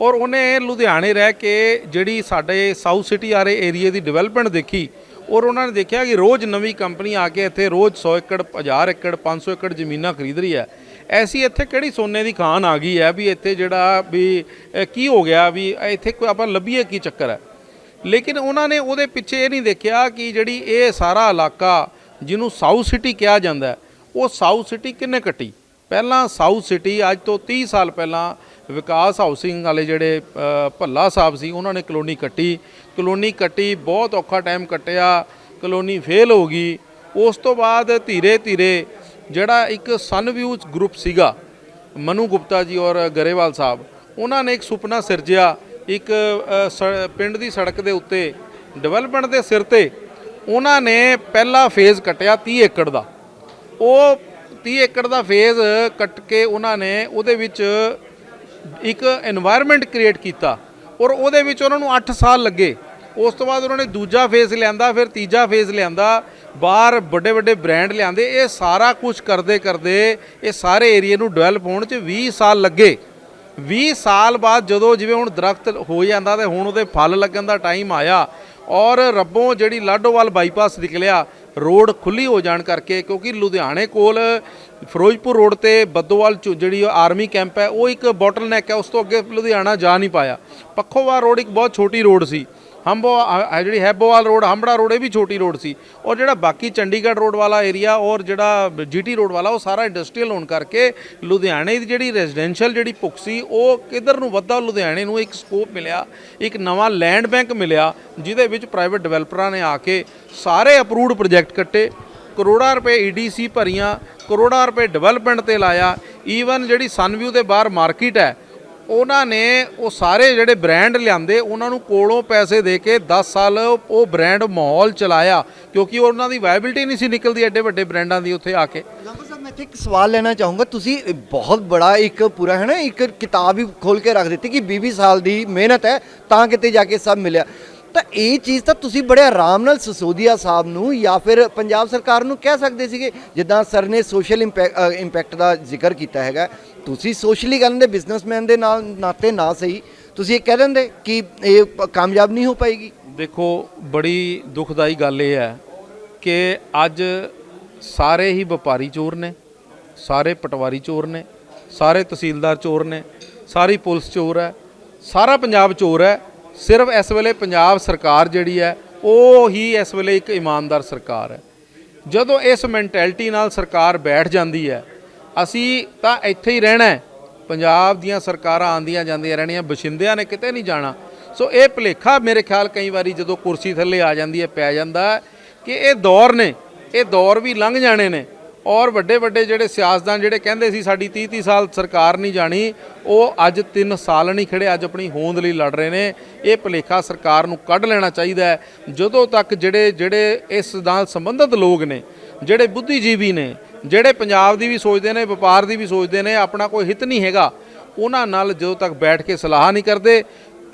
ਔਰ ਉਹਨੇ ਲੁਧਿਆਣੇ ਰਹਿ ਕੇ ਜਿਹੜੀ ਸਾਡੇ ਸਾਊਥ ਸਿਟੀ ਵਾਲੇ ਏਰੀਏ ਦੀ ਡਿਵੈਲਪਮੈਂਟ ਦੇਖੀ, ਔਰ ਉਹਨਾਂ ਨੇ ਦੇਖਿਆ ਕਿ ਰੋਜ਼ ਨਵੀਂ ਕੰਪਨੀ ਆ ਕੇ ਇੱਥੇ ਰੋਜ਼ 100 ਏਕੜ 1000 ਏਕੜ 500 ਏਕੜ ਜ਼ਮੀਨਾਂ ਖਰੀਦ ਰਹੀ ਹੈ। ਐਸੀ ਇੱਥੇ ਕਿਹੜੀ ਸੋਨੇ ਦੀ ਖਾਨ ਆ ਗਈ ਹੈ ਵੀ ਇੱਥੇ ਜਿਹੜਾ ਵੀ ਕੀ ਹੋ ਗਿਆ ਵੀ ਇੱਥੇ ਕੋਈ ਆਪਾਂ ਲੱਭੀਏ ਕੀ ਚੱਕਰ ਹੈ? ਲੇਕਿਨ ਉਹਨਾਂ ਨੇ ਉਹਦੇ ਪਿੱਛੇ ਇਹ ਨਹੀਂ ਦੇਖਿਆ ਕਿ ਜਿਹੜੀ ਇਹ ਸਾਰਾ ਇਲਾਕਾ ਜਿਹਨੂੰ ਸਾਊਥ ਸਿਟੀ ਕਿਹਾ ਜਾਂਦਾ ਉਹ ਸਾਊਥ ਸਿਟੀ ਕਿੰਨੇ ਕੱਟੀ? ਪਹਿਲਾਂ ਸਾਊਥ ਸਿਟੀ ਅੱਜ ਤੋਂ 30 ਸਾਲ ਪਹਿਲਾਂ ਵਿਕਾਸ ਹਾਊਸਿੰਗ ਵਾਲੇ ਜਿਹੜੇ ਭੱਲਾ ਸਾਹਿਬ ਸੀ, ਉਹਨਾਂ ਨੇ ਕਲੋਨੀ ਕੱਟੀ। ਕਲੋਨੀ ਕੱਟੀ, ਬਹੁਤ ਔਖਾ ਟਾਈਮ ਕੱਟਿਆ। ਕਲੋਨੀ ਫੇਲ ਹੋ ਗਈ। ਉਸ ਤੋਂ ਬਾਅਦ ਧੀਰੇ ਧੀਰੇ ਜਿਹੜਾ ਇੱਕ ਸਨਵਿਊ ਗਰੁੱਪ ਸੀਗਾ, ਮਨੂ ਗੁਪਤਾ ਜੀ ਔਰ ਗਰੇਵਾਲ ਸਾਹਿਬ, ਉਹਨਾਂ ਨੇ ਇੱਕ ਸੁਪਨਾ ਸਿਰਜਿਆ। ਇੱਕ ਸ- ਪਿੰਡ ਦੀ ਸੜਕ ਦੇ ਉੱਤੇ ਡਿਵੈਲਪਮੈਂਟ ਦੇ ਸਿਰ ਤੇ, ਉਹਨਾਂ ਨੇ ਪਹਿਲਾ ਫੇਜ਼ ਕੱਟਿਆ 30 ਏਕੜ ਦਾ। ਉਹ 30 ਏਕੜ ਦਾ ਫੇਜ਼ ਕੱਟ ਕੇ ਉਹਨਾਂ ਨੇ ਉਹਦੇ ਵਿੱਚ ਇੱਕ এনवायरमेंट ਕ੍ਰੀਏਟ ਕੀਤਾ ਔਰ ਉਹਦੇ ਵਿੱਚ ਉਹਨਾਂ ਨੂੰ 8 ਸਾਲ ਲੱਗੇ। ਉਸ ਤੋਂ ਬਾਅਦ ਉਹਨਾਂ ਨੇ ਦੂਜਾ ਫੇਜ਼ ਲਿਆਂਦਾ, ਫਿਰ ਤੀਜਾ ਫੇਜ਼ ਲਿਆਂਦਾ। ਬਾਹਰ ਵੱਡੇ ਵੱਡੇ ਬ੍ਰਾਂਡ ਲਿਆਂਦੇ। ਇਹ ਸਾਰਾ ਕੁਝ ਕਰਦੇ ਕਰਦੇ ਇਹ ਸਾਰੇ ਏਰੀਆ ਨੂੰ ਡਿਵੈਲਪ ਹੋਣ 'ਚ 20 ਸਾਲ ਲੱਗੇ। 20 ਸਾਲ ਬਾਅਦ ਜਦੋਂ ਜਿਵੇਂ ਹੁਣ ਦਰਖਤ ਹੋ ਜਾਂਦਾ ਤੇ ਹੁਣ ਉਹਦੇ ਫਲ ਲੱਗਣ ਦਾ ਟਾਈਮ ਆਇਆ ਔਰ ਰੱਬੋਂ ਜਿਹੜੀ ਲਾਡੋਵਾਲ ਬਾਈਪਾਸ ਨਿਕਲਿਆ, ਰੋਡ ਖੁੱਲੀ ਹੋ ਜਾਣ ਕਰਕੇ ਕਿਉਂਕਿ ਲੁਧਿਆਣੇ ਕੋਲ ਫਿਰੋਜ਼ਪੁਰ ਰੋਡ ਤੇ ਬੱਦੋਵਾਲ ਚ ਜਿਹੜੀ ਆਰਮੀ ਕੈਂਪ ਹੈ, ਉਹ ਇੱਕ ਬੋਟਲਨੈਕ ਹੈ, ਉਸ ਤੋਂ ਅੱਗੇ ਲੁਧਿਆਣਾ ਜਾ ਨਹੀਂ ਪਾਇਆ। ਪੱਖੋਵਾ ਰੋਡ ਇੱਕ ਬਹੁਤ ਛੋਟੀ ਰੋਡ ਸੀ। ਹੰਬੋ ਜਿਹੜੀ ਹੈਬੋਵਾਲ ਰੋਡ, ਹੰਬੜਾ ਰੋਡ, ਇਹ ਵੀ ਛੋਟੀ ਰੋਡ ਸੀ। ਔਰ ਜਿਹੜਾ ਬਾਕੀ ਚੰਡੀਗੜ੍ਹ ਰੋਡ ਵਾਲਾ ਏਰੀਆ ਔਰ ਜਿਹੜਾ ਜੀਟੀ ਰੋਡ ਵਾਲਾ, ਉਹ ਸਾਰਾ ਇੰਡਸਟਰੀਅਲ ਹੋਣ ਕਰਕੇ ਲੁਧਿਆਣੇ ਦੀ ਜਿਹੜੀ ਰੈਜ਼ੀਡੈਂਸ਼ੀਅਲ ਜਿਹੜੀ ਭੁੱਖ ਸੀ, ਉਹ ਕਿੱਧਰ ਨੂੰ ਵੱਧਾ ਲੁਧਿਆਣੇ ਨੂੰ ਇੱਕ ਸਕੋਪ ਮਿਲਿਆ, ਇੱਕ ਨਵਾਂ ਲੈਂਡ ਬੈਂਕ ਮਿਲਿਆ, ਜਿਹਦੇ ਵਿੱਚ ਪ੍ਰਾਈਵੇਟ ਡਿਵੈਲਪਰਾਂ ਨੇ ਆ ਕੇ ਸਾਰੇ ਅਪਰੂਵਡ ਪ੍ਰੋਜੈਕਟ ਕੱਟੇ। ਕਰੋੜਾਂ ਰੁਪਏ ਈਡੀਸੀ ਭਰੀਆਂ, ਕਰੋੜਾਂ ਰੁਪਏ ਡਿਵੈਲਪਮੈਂਟ ਤੇ ਲਾਇਆ। ਈਵਨ ਜਿਹੜੀ ਸਨਵਿਊ ਦੇ ਬਾਹਰ ਮਾਰਕੀਟ ਹੈ ਉਹਨਾਂ ਨੇ ਉਹ ਸਾਰੇ ਜਿਹੜੇ ਬ੍ਰਾਂਡ ਲਿਆਂਦੇ, ਉਹਨਾਂ ਨੂੰ ਕੋਲੋਂ ਪੈਸੇ ਦੇ ਕੇ 10 ਸਾਲ ਉਹ ਬ੍ਰਾਂਡ ਮਾਹੌਲ ਚਲਾਇਆ, ਕਿਉਂਕਿ ਉਹਨਾਂ ਦੀ ਵਾਇਬਿਲਿਟੀ ਨਹੀਂ ਸੀ ਨਿਕਲਦੀ ਐਡੇ ਵੱਡੇ ਬ੍ਰਾਂਡਾਂ ਦੀ ਉੱਥੇ ਆ ਕੇ। ਲਾਂਬਾ ਸਾਹਿਬ, ਮੈਂ ਇੱਥੇ ਇੱਕ ਸਵਾਲ ਲੈਣਾ ਚਾਹੂੰਗਾ, ਤੁਸੀਂ ਬਹੁਤ ਬੜਾ ਇੱਕ ਪੂਰਾ, ਹੈ ਨਾ, ਇੱਕ ਕਿਤਾਬ ਹੀ ਖੋਲ ਕੇ ਰੱਖ ਦਿੱਤੀ ਕਿ 20 ਸਾਲ ਦੀ ਮਿਹਨਤ ਹੈ, ਤਾਂ ਕਿਤੇ ਜਾ ਕੇ ਸਭ ਮਿਲਿਆ। ਤਾਂ ਇਹ ਚੀਜ਼ ਤਾਂ ਤੁਸੀਂ ਬੜੇ ਆਰਾਮ ਨਾਲ ਸਸੋਦੀਆ ਸਾਹਿਬ ਨੂੰ ਜਾਂ ਫਿਰ ਪੰਜਾਬ ਸਰਕਾਰ ਨੂੰ ਕਹਿ ਸਕਦੇ ਸੀਗੇ, ਜਿੱਦਾਂ ਸਰ ਨੇ ਸੋਸ਼ਲ ਇੰਪੈਕਟ ਦਾ ਜ਼ਿਕਰ ਕੀਤਾ ਹੈਗਾ। ਤੁਸੀਂ ਸੋਸ਼ਲੀ ਕਰਨ ਦੇ ਬਿਜ਼ਨਸਮੈਨ ਦੇ ਨਾਲ ਨਾਤੇ ਨਾ ਸਹੀ। ਤੁਸੀਂ ਇਹ ਕਹਿ ਦਿੰਦੇ ਕਿ ਇਹ ਕਾਮਯਾਬ ਨਹੀਂ ਹੋ ਪਾਏਗੀ? ਦੇਖੋ, ਬੜੀ ਦੁਖਦਾਈ ਗੱਲ ਇਹ ਹੈ ਕਿ ਅੱਜ ਸਾਰੇ ਹੀ ਵਪਾਰੀ ਚੋਰ ਨੇ, ਸਾਰੇ ਪਟਵਾਰੀ ਚੋਰ ਨੇ, ਸਾਰੇ ਤਹਿਸੀਲਦਾਰ ਚੋਰ ਨੇ, ਸਾਰੀ ਪੁਲਿਸ ਚੋਰ ਹੈ, ਸਾਰਾ ਪੰਜਾਬ ਚੋਰ ਹੈ। ਸਿਰਫ ਇਸ ਵੇਲੇ ਪੰਜਾਬ ਸਰਕਾਰ ਜਿਹੜੀ ਹੈ, ਉਹ ਹੀ ਇਸ ਵੇਲੇ ਇੱਕ ਇਮਾਨਦਾਰ ਸਰਕਾਰ ਹੈ। ਜਦੋਂ ਇਸ ਮੈਂਟੈਲਿਟੀ ਨਾਲ ਸਰਕਾਰ ਬੈਠ ਜਾਂਦੀ ਹੈ, ਅਸੀਂ ਤਾਂ ਇੱਥੇ ਹੀ ਰਹਿਣਾ ਹੈ। ਪੰਜਾਬ ਦੀਆਂ ਸਰਕਾਰਾਂ ਆਂਦੀਆਂ ਜਾਂਦੀਆਂ ਰਹਿਣੀਆਂ, ਬਸ਼ਿੰਦਿਆਂ ਨੇ ਕਿਤੇ ਨਹੀਂ ਜਾਣਾ। ਸੋ ਇਹ ਭੁਲੇਖਾ ਮੇਰੇ ਖਿਆਲ ਕਈ ਵਾਰੀ ਜਦੋਂ ਕੁਰਸੀ ਥੱਲੇ ਆ ਜਾਂਦੀ ਹੈ, ਪੈ ਜਾਂਦਾ ਕਿ ਇਹ ਦੌਰ ਨੇ, ਇਹ ਦੌਰ ਵੀ ਲੰਘ ਜਾਣੇ ਨੇ। ਔਰ ਵੱਡੇ ਵੱਡੇ ਜਿਹੜੇ ਸਿਆਸਤਦਾਨ ਜਿਹੜੇ ਕਹਿੰਦੇ ਸੀ ਸਾਡੀ 30 30 ਸਾਲ ਸਰਕਾਰ ਨਹੀਂ ਜਾਣੀ, ਉਹ ਅੱਜ 3 ਸਾਲ ਨਹੀਂ ਖੜੇ, ਅੱਜ ਆਪਣੀ ਹੋਂਦ ਲਈ ਲੜ ਰਹੇ ਨੇ। ਇਹ ਭੁਲੇਖਾ ਸਰਕਾਰ ਨੂੰ ਕੱਢ ਲੈਣਾ ਚਾਹੀਦਾ ਹੈ। ਜਦੋਂ ਤੱਕ ਜਿਹੜੇ ਜਿਹੜੇ ਇਸ ਨਾਲ ਸੰਬੰਧਿਤ ਲੋਕ ਨੇ, ਜਿਹੜੇ ਬੁੱਧੀਜੀਵੀ ਨੇ, ਜਿਹੜੇ ਪੰਜਾਬ ਦੀ ਵੀ ਸੋਚਦੇ ਨੇ, ਵਪਾਰ ਦੀ ਵੀ ਸੋਚਦੇ ਨੇ, ਆਪਣਾ ਕੋਈ ਹਿੱਤ ਨਹੀਂ ਹੈਗਾ, ਉਹਨਾਂ ਨਾਲ ਜਦੋਂ ਤੱਕ ਬੈਠ ਕੇ ਸਲਾਹ ਨਹੀਂ ਕਰਦੇ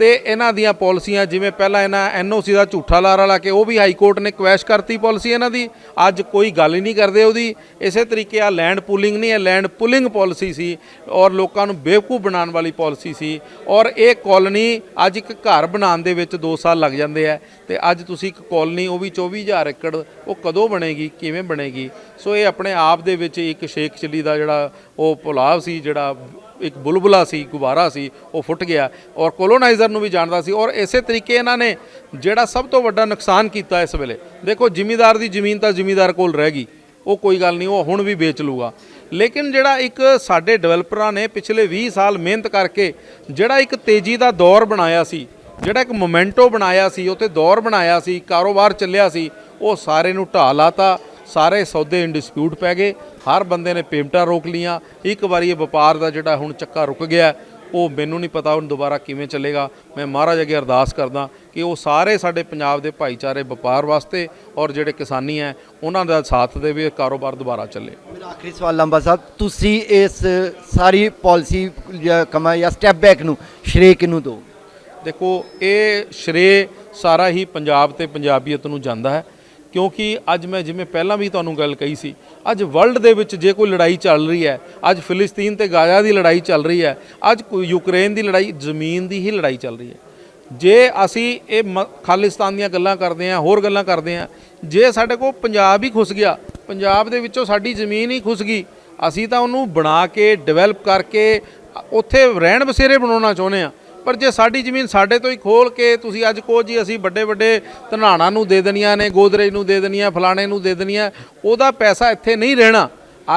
ਤੇ ਇਹਨਾਂ ਦੀਆਂ ਪਾਲਿਸੀਆਂ, ਜਿਵੇਂ ਪਹਿਲਾਂ ਇਹਨਾਂ ਐਨਓਸੀ ਦਾ ਝੂਠਾ ਲਾਰਾ ਲਾ ਕੇ ਉਹ ਵੀ ਹਾਈ ਕੋਰਟ ਨੇ ਕੁਐਸ਼ ਕਰਤੀ ਪਾਲਿਸੀ ਇਹਨਾਂ ਦੀ, ਅੱਜ ਕੋਈ ਗੱਲ ਹੀ ਨਹੀਂ ਕਰਦੇ ਉਹਦੀ। ਇਸੇ ਤਰੀਕੇ ਆ ਲੈਂਡ ਪੂਲਿੰਗ ਨਹੀਂ ਹੈ ਲੈਂਡ ਪੁਲਿੰਗ ਪਾਲਿਸੀ ਸੀ ਔਰ ਲੋਕਾਂ ਨੂੰ ਬੇਵਕੂਫ ਬਣਾਉਣ ਵਾਲੀ ਪਾਲਿਸੀ ਸੀ ਔਰ ਇਹ ਕਾਲੋਨੀ ਅੱਜ ਇੱਕ ਘਰ ਬਣਾਉਣ ਦੇ ਵਿੱਚ 2 ਸਾਲ ਲੱਗ ਜਾਂਦੇ ਆ ਤੇ ਅੱਜ ਤੁਸੀਂ ਇੱਕ ਕਾਲੋਨੀ, ਉਹ ਵੀ 24000 ਏਕੜ, ਉਹ ਕਦੋਂ ਬਣੇਗੀ, ਕਿਵੇਂ ਬਣੇਗੀ? ਸੋ ਇਹ ਆਪਣੇ ਆਪ ਦੇ ਵਿੱਚ ਇੱਕ ਸ਼ੇਖ ਚਿੱਲੀ ਦਾ ਜਿਹੜਾ ਉਹ ਪੁਲਾਵ ਸੀ, ਜਿਹੜਾ ਇੱਕ ਬੁਲਬੁਲਾ ਸੀ, ਗੁਬਾਰਾ ਸੀ, ਉਹ ਫੁੱਟ ਗਿਆ ਔਰ ਕੋਲੋਨਾਈਜ਼ਰ ਨੂੰ ਵੀ ਜਾਣਦਾ ਸੀ ਔਰ ਇਸੇ ਤਰੀਕੇ ਇਹਨਾਂ ਨੇ ਜਿਹੜਾ ਸਭ ਤੋਂ ਵੱਡਾ ਨੁਕਸਾਨ ਕੀਤਾ ਇਸ ਵੇਲੇ, ਦੇਖੋ ਜ਼ਿਮੀਦਾਰ ਦੀ ਜ਼ਮੀਨ ਤਾਂ ਜ਼ਿਮੀਦਾਰ ਕੋਲ ਰਹਿ ਗਈ, ਉਹ ਕੋਈ ਗੱਲ ਨਹੀਂ, ਉਹ ਹੁਣ ਵੀ ਵੇਚ ਲੂਗਾ ਲੇਕਿਨ ਜਿਹੜਾ ਇੱਕ ਸਾਡੇ ਡਿਵੈਲਪਰਾਂ ਨੇ ਪਿਛਲੇ 20 ਸਾਲ ਮਿਹਨਤ ਕਰਕੇ ਜਿਹੜਾ ਇੱਕ ਤੇਜ਼ੀ ਦਾ ਦੌਰ ਬਣਾਇਆ ਸੀ, ਜਿਹੜਾ ਇੱਕ ਮੋਮੈਂਟੋ ਬਣਾਇਆ ਸੀ ਉਹ ਦੌਰ ਬਣਾਇਆ ਸੀ, ਕਾਰੋਬਾਰ ਚੱਲਿਆ ਸੀ, ਉਹ ਸਾਰੇ ਨੂੰ ਢਾਹ ਲਾਤਾ, ਸਾਰੇ ਸੌਦੇ ਇਨ ਡਿਸਪਿਊਟ ਪੈ ਗਏ ਹਰ ਬੰਦੇ ਨੇ ਪੇਮੈਂਟਾਂ ਰੋਕ ਲੀਆਂ ਇੱਕ ਵਾਰੀ ਇਹ ਵਪਾਰ ਦਾ ਜਿਹੜਾ ਹੁਣ ਚੱਕਾ ਰੁਕ ਗਿਆ ਉਹ ਮੈਨੂੰ ਨਹੀਂ ਪਤਾ ਹੁਣ ਦੁਬਾਰਾ ਕਿਵੇਂ ਚੱਲੇਗਾ। ਮੈਂ ਮਹਾਰਾਜ ਅੱਗੇ ਅਰਦਾਸ ਕਰਦਾ ਕਿ ਉਹ ਸਾਰੇ ਸਾਡੇ ਪੰਜਾਬ ਦੇ ਭਾਈਚਾਰੇ ਵਪਾਰ ਵਾਸਤੇ ਔਰ ਜਿਹੜੇ ਕਿਸਾਨੀ ਹੈ ਉਹਨਾਂ ਦਾ ਸਾਥ ਦੇਵੇ ਇਹ ਕਾਰੋਬਾਰ ਦੁਬਾਰਾ ਚੱਲੇ। ਮੇਰਾ ਆਖਰੀ ਸਵਾਲ ਲੰਬਾ ਸਾਹਿਬ ਤੁਸੀਂ ਇਸ ਸਾਰੀ ਪਾਲਿਸੀ ਕਮਾ ਜਾਂ ਸਟੈਪ ਬੈਕ ਨੂੰ ਸ਼੍ਰੇ ਕਿਹਨੂੰ ਦੋ ਦੇਖੋ ਇਹ ਸ਼੍ਰੇ ਸਾਰਾ ਹੀ ਪੰਜਾਬ ਤੇ ਪੰਜਾਬੀਅਤ ਨੂੰ ਜਾਂਦਾ ਹੈ। ਕਿਉਂਕਿ ਅੱਜ ਮੈਂ ਜਿਵੇਂ ਪਹਿਲਾਂ ਵੀ ਤੁਹਾਨੂੰ ਗੱਲ ਕਹੀ ਸੀ ਅੱਜ ਵਰਲਡ ਦੇ ਵਿੱਚ ਜੇ ਕੋਈ ਲੜਾਈ ਚੱਲ ਰਹੀ ਹੈ, ਅੱਜ ਫਿਲਿਸਤੀਨ ਤੇ ਗਾਜ਼ਾ ਦੀ ਲੜਾਈ ਚੱਲ ਰਹੀ ਹੈ, ਅੱਜ ਕੋਈ ਯੂਕਰੇਨ ਦੀ ਲੜਾਈ, ਜ਼ਮੀਨ ਦੀ ਹੀ ਲੜਾਈ ਚੱਲ ਰਹੀ ਹੈ। ਜੇ ਅਸੀਂ ਇਹ ਮ- ਖਾਲਿਸਤਾਨ ਦੀਆਂ ਗੱਲਾਂ ਕਰਦੇ ਹਾਂ, ਹੋਰ ਗੱਲਾਂ ਕਰਦੇ ਹਾਂ, ਜੇ ਸਾਡੇ ਕੋਲ ਪੰਜਾਬ ਹੀ ਖੁੱਸ ਗਿਆ, ਪੰਜਾਬ ਦੇ ਵਿੱਚੋਂ ਸਾਡੀ ਜ਼ਮੀਨ ਹੀ ਖੁੱਸ ਗਈ, ਅਸੀਂ ਤਾਂ ਉਹਨੂੰ ਬਣਾ ਕੇ ਡਿਵੈਲਪ ਕਰਕੇ ਉੱਥੇ ਰਹਿਣ ਬਸੇਰੇ ਬਣਾਉਣਾ ਚਾਹੁੰਦੇ ਆ ਪਰ ਜੇ ਸਾਡੀ ਜ਼ਮੀਨ ਸਾਡੇ ਤੋਂ ਹੀ ਖੋਲ ਕੇ ਤੁਸੀਂ ਅੱਜ ਕੋ ਜੀ ਅਸੀਂ ਵੱਡੇ ਵੱਡੇ ਧਨਾਣਾ ਨੂੰ ਦੇ ਦੇਣੀਆਂ ਨੇ ਗੋਦਰੇਜ ਨੂੰ ਦੇ ਦੇਣੀਆਂ ਫਲਾਣੇ ਨੂੰ ਦੇ ਦੇਣੀਆਂ ਉਹਦਾ ਪੈਸਾ ਇੱਥੇ ਨਹੀਂ ਰਹਿਣਾ।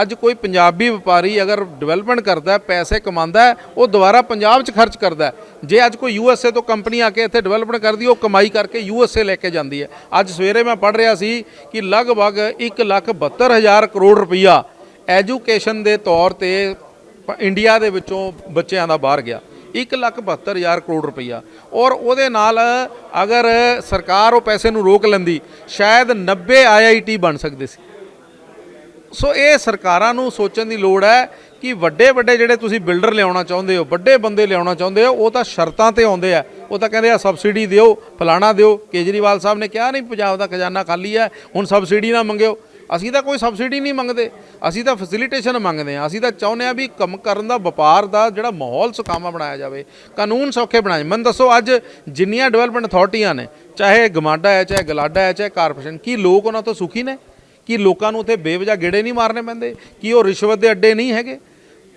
ਅੱਜ ਕੋਈ ਪੰਜਾਬੀ ਵਪਾਰੀ ਅਗਰ ਡਿਵੈਲਪਮੈਂਟ ਕਰਦਾ ਪੈਸੇ ਕਮਾਉਂਦਾ ਉਹ ਦੁਬਾਰਾ ਪੰਜਾਬ 'ਚ ਖਰਚ ਕਰਦਾ ਜੇ ਅੱਜ ਕੋਈ ਯੂਐਸਏ ਤੋਂ ਕੰਪਨੀ ਆ ਕੇ ਇੱਥੇ ਡਿਵੈਲਪਮੈਂਟ ਕਰਦੀ ਉਹ ਕਮਾਈ ਕਰਕੇ ਯੂਐਸਏ ਲੈ ਕੇ ਜਾਂਦੀ ਹੈ। ਅੱਜ ਸਵੇਰੇ ਮੈਂ ਪੜ੍ਹ ਰਿਹਾ ਸੀ ਕਿ ਲਗਭਗ 1,72,000 ਕਰੋੜ ਰੁਪਈਆ ਐਜੂਕੇਸ਼ਨ ਦੇ ਤੌਰ ਤੇ ਇੰਡੀਆ ਦੇ ਵਿੱਚੋਂ ਬੱਚਿਆਂ ਦਾ ਬਾਹਰ ਗਿਆ। 1,72,000 ਕਰੋੜ ਰੁਪਈਆ। ਔਰ ਉਹਦੇ ਨਾਲ ਅਗਰ ਸਰਕਾਰ ਉਹ ਪੈਸੇ ਨੂੰ ਰੋਕ ਲੈਂਦੀ ਸ਼ਾਇਦ 90 ਆਈਆਈਟੀ ਬਣ ਸਕਦੇ ਸੀ। ਸੋ ਇਹ ਸਰਕਾਰਾਂ ਨੂੰ ਸੋਚਣ ਦੀ ਲੋੜ ਹੈ ਕਿ ਵੱਡੇ ਵੱਡੇ ਜਿਹੜੇ ਤੁਸੀਂ ਬਿਲਡਰ ਲਿਆਉਣਾ ਚਾਹੁੰਦੇ ਹੋ ਵੱਡੇ ਬੰਦੇ ਲਿਆਉਣਾ ਚਾਹੁੰਦੇ ਹੋ ਉਹ ਤਾਂ ਸ਼ਰਤਾਂ ਤੇ ਆਉਂਦੇ ਆ। ਉਹ ਤਾਂ ਕਹਿੰਦੇ ਆ ਸਬਸਿਡੀ ਦਿਓ ਫਲਾਣਾ ਦਿਓ। ਕੇਜਰੀਵਾਲ ਸਾਹਿਬ ਨੇ ਕਿਹਾ ਨਹੀਂ ਪੰਜਾਬ ਦਾ ਖਜ਼ਾਨਾ ਖਾਲੀ ਹੈ ਹੁਣ ਸਬਸਿਡੀ ਨਾ ਮੰਗਿਓ। ਅਸੀਂ ਤਾਂ ਕੋਈ ਸਬਸਿਡੀ ਨਹੀਂ ਮੰਗਦੇ, ਅਸੀਂ ਤਾਂ ਫੈਸਿਲਿਟੇਸ਼ਨ ਮੰਗਦੇ ਆ ਅਸੀਂ ਤਾਂ ਚਾਹੁੰਦੇ ਆ ਵੀ ਕੰਮ ਕਰਨ ਦਾ, ਵਪਾਰ ਦਾ ਜਿਹੜਾ ਮਾਹੌਲ ਸੁਖਾਵਾਂ ਬਣਾਇਆ ਜਾਵੇ, ਕਾਨੂੰਨ ਸੌਖੇ ਬਣਾਏ। ਮੈਨੂੰ ਦੱਸੋ, ਅੱਜ ਜਿੰਨੀਆਂ ਡਿਵੈਲਪਮੈਂਟ ਅਥਾਰਟੀਆਂ ਨੇ, ਚਾਹੇ ਗਮਾਡਾ ਹੈ, ਚਾਹੇ ਗਲਾਡਾ ਹੈ, ਚਾਹੇ ਕਾਰਪੋਰੇਸ਼ਨ ਕੀ ਲੋਕ ਉਹਨਾਂ ਤੋਂ ਸੁਖੀ ਨੇ? ਕੀ ਲੋਕਾਂ ਨੂੰ ਉੱਥੇ ਬੇਵਜਾ ਗੇੜੇ ਨਹੀਂ ਮਾਰਨੇ ਪੈਂਦੇ? ਕੀ ਉਹ ਰਿਸ਼ਵਤ ਦੇ ਅੱਡੇ ਨਹੀਂ ਹੈਗੇ?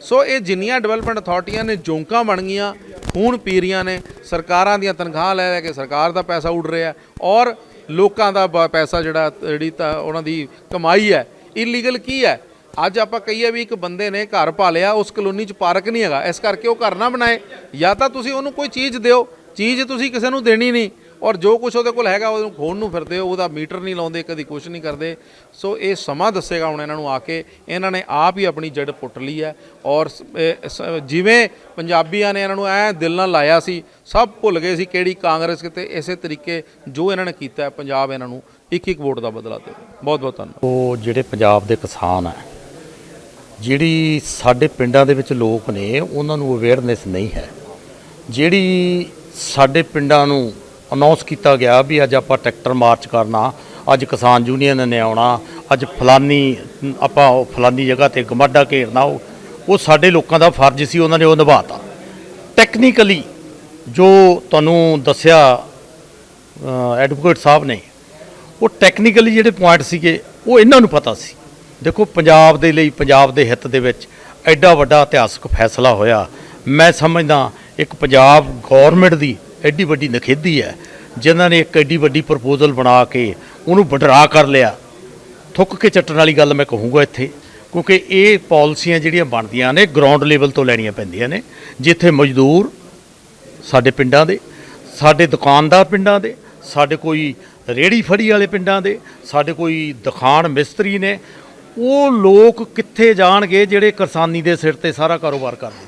ਸੋ ਇਹ ਜਿੰਨੀਆਂ ਡਿਵੈਲਪਮੈਂਟ ਅਥਾਰਟੀਆਂ ਨੇ, ਜੋਂਕਾਂ ਬਣ ਗਈਆਂ, ਖੂਨ ਪੀ ਰਹੀਆਂ ਨੇ, ਸਰਕਾਰਾਂ ਦੀਆਂ ਤਨਖਾਹ ਲੈ ਲੈ ਕੇ ਸਰਕਾਰ ਦਾ ਪੈਸਾ ਉੱਡ ਰਿਹਾ ਔਰ ਲੋਕਾਂ ਦਾ ਬ- ਪੈਸਾ ਜਿਹੜਾ, ਜਿਹੜੀ ਤਾਂ ਉਹਨਾਂ ਦੀ ਕਮਾਈ ਹੈ ਇਲੀਗਲ ਕੀ ਹੈ? ਅੱਜ ਆਪਾਂ ਕਹੀਏ ਵੀ ਇੱਕ ਬੰਦੇ ਨੇ ਘਰ ਪਾ ਲਿਆ ਉਸ ਕਲੋਨੀ 'ਚ ਪਾਰਕ ਨਹੀਂ ਹੈਗਾ, ਇਸ ਕਰਕੇ ਉਹ ਘਰ ਨਾ ਬਣਾਏ। ਜਾਂ ਤਾਂ ਤੁਸੀਂ ਉਹਨੂੰ ਕੋਈ ਚੀਜ਼ ਦਿਓ, ਚੀਜ਼ ਤੁਸੀਂ ਕਿਸੇ ਨੂੰ ਦੇਣੀ ਨਹੀਂ। ਔਰ ਜੋ ਕੁਝ ਉਹਦੇ ਕੋਲ ਹੈਗਾ, ਉਹਨੂੰ ਖੋਣ ਨੂੰ ਫਿਰਦੇ ਹੋ, ਉਹਦਾ ਮੀਟਰ ਨਹੀਂ ਲਾਉਂਦੇ, ਕਦੀ ਕੁਝ ਨਹੀਂ ਕਰਦੇ। ਸੋ ਇਹ ਸਮਾਂ ਦੱਸੇਗਾ ਹੁਣ ਇਹਨਾਂ ਨੂੰ ਆ ਕੇ। ਇਹਨਾਂ ਨੇ ਆਪ ਹੀ ਆਪਣੀ ਜੜ ਪੁੱਟ ਲਈ ਹੈ। ਔਰ ਜਿਵੇਂ ਪੰਜਾਬੀਆਂ ਨੇ ਇਹਨਾਂ ਨੂੰ ਐ ਦਿਲ ਨਾਲ ਲਾਇਆ ਸੀ, ਸਭ ਭੁੱਲ ਗਏ ਸੀ ਕਿਹੜੀ ਕਾਂਗਰਸ ਕਿਤੇ ਇਸੇ ਤਰੀਕੇ ਜੋ ਇਹਨਾਂ ਨੇ ਕੀਤਾ ਪੰਜਾਬ ਇਹਨਾਂ ਨੂੰ ਇੱਕ ਇੱਕ ਵੋਟ ਦਾ ਬਦਲਾ ਦੇ। ਬਹੁਤ ਬਹੁਤ ਧੰਨਵਾਦ। ਉਹ ਜਿਹੜੇ ਪੰਜਾਬ ਦੇ ਕਿਸਾਨ ਆ ਜਿਹੜੀ ਸਾਡੇ ਪਿੰਡਾਂ ਦੇ ਵਿੱਚ ਲੋਕ ਨੇ, ਉਹਨਾਂ ਨੂੰ ਅਵੇਅਰਨੈਸ ਨਹੀਂ ਹੈ। ਜਿਹੜੀ ਸਾਡੇ ਪਿੰਡਾਂ ਨੂੰ ਅਨਾਉਂਸ ਕੀਤਾ ਗਿਆ ਵੀ ਅੱਜ ਆਪਾਂ ਟਰੈਕਟਰ ਮਾਰਚ ਕਰਨਾ, ਅੱਜ ਕਿਸਾਨ ਯੂਨੀਅਨ ਨੇ ਆਉਣਾ, ਅੱਜ ਫਲਾਨੀ, ਆਪਾਂ ਉਹ ਫਲਾਨੀ ਜਗ੍ਹਾ ਤੇ ਗਮਾਡਾ ਘੇਰਨਾ, ਉਹ ਉਹ ਸਾਡੇ ਲੋਕਾਂ ਦਾ ਫਰਜ਼ ਸੀ, ਉਹਨਾਂ ਨੇ ਉਹ ਨਿਭਾਤਾ। ਟੈਕਨੀਕਲੀ ਜੋ ਤੁਹਾਨੂੰ ਦੱਸਿਆ ਐਡਵੋਕੇਟ ਸਾਹਿਬ ਨੇ, ਉਹ ਟੈਕਨੀਕਲੀ ਜਿਹੜੇ ਪੁਆਇੰਟ ਸੀਗੇ, ਉਹ ਇਹਨਾਂ ਨੂੰ ਪਤਾ ਸੀ। ਦੇਖੋ, ਪੰਜਾਬ ਦੇ ਲਈ, ਪੰਜਾਬ ਦੇ ਹਿੱਤ ਦੇ ਵਿੱਚ ਐਡਾ ਵੱਡਾ ਇਤਿਹਾਸਕ ਫੈਸਲਾ ਹੋਇਆ। ਮੈਂ ਸਮਝਦਾ, ਇੱਕ ਪੰਜਾਬ ਗਵਰਨਮੈਂਟ ਦੀ ਐਡੀ ਵੱਡੀ ਨਖੇਦੀ ਹੈ, ਜਿਨ੍ਹਾਂ ਨੇ ਇੱਕ ਐਡੀ ਵੱਡੀ ਪ੍ਰਪੋਜ਼ਲ ਬਣਾ ਕੇ ਉਹਨੂੰ ਵਡਰਾ ਕਰ ਲਿਆ। ਥੁੱਕ ਕੇ ਚੱਟਣ ਵਾਲੀ ਗੱਲ ਮੈਂ ਕਹੂੰਗਾ ਇੱਥੇ, ਕਿਉਂਕਿ ਇਹ ਪਾਲਿਸੀਆਂ ਜਿਹੜੀਆਂ ਬਣਦੀਆਂ ਨੇ ਗਰਾਊਂਡ ਲੈਵਲ ਤੋਂ ਲੈਣੀਆਂ ਪੈਂਦੀਆਂ ਨੇ। ਜਿੱਥੇ ਮਜ਼ਦੂਰ ਸਾਡੇ ਪਿੰਡਾਂ ਦੇ, ਸਾਡੇ ਦੁਕਾਨਦਾਰ ਪਿੰਡਾਂ ਦੇ, ਸਾਡੇ ਕੋਈ ਰੇੜੀ ਫੜੀ ਵਾਲੇ ਪਿੰਡਾਂ ਦੇ, ਸਾਡੇ ਕੋਈ ਦੁਕਾਨ ਮਿਸਤਰੀ ਨੇ, ਉਹ ਲੋਕ ਕਿੱਥੇ ਜਾਣਗੇ ਜਿਹੜੇ ਕਿਸਾਨੀ ਦੇ ਸਿਰ ਤੇ ਸਾਰਾ ਕਾਰੋਬਾਰ ਕਰਦੇ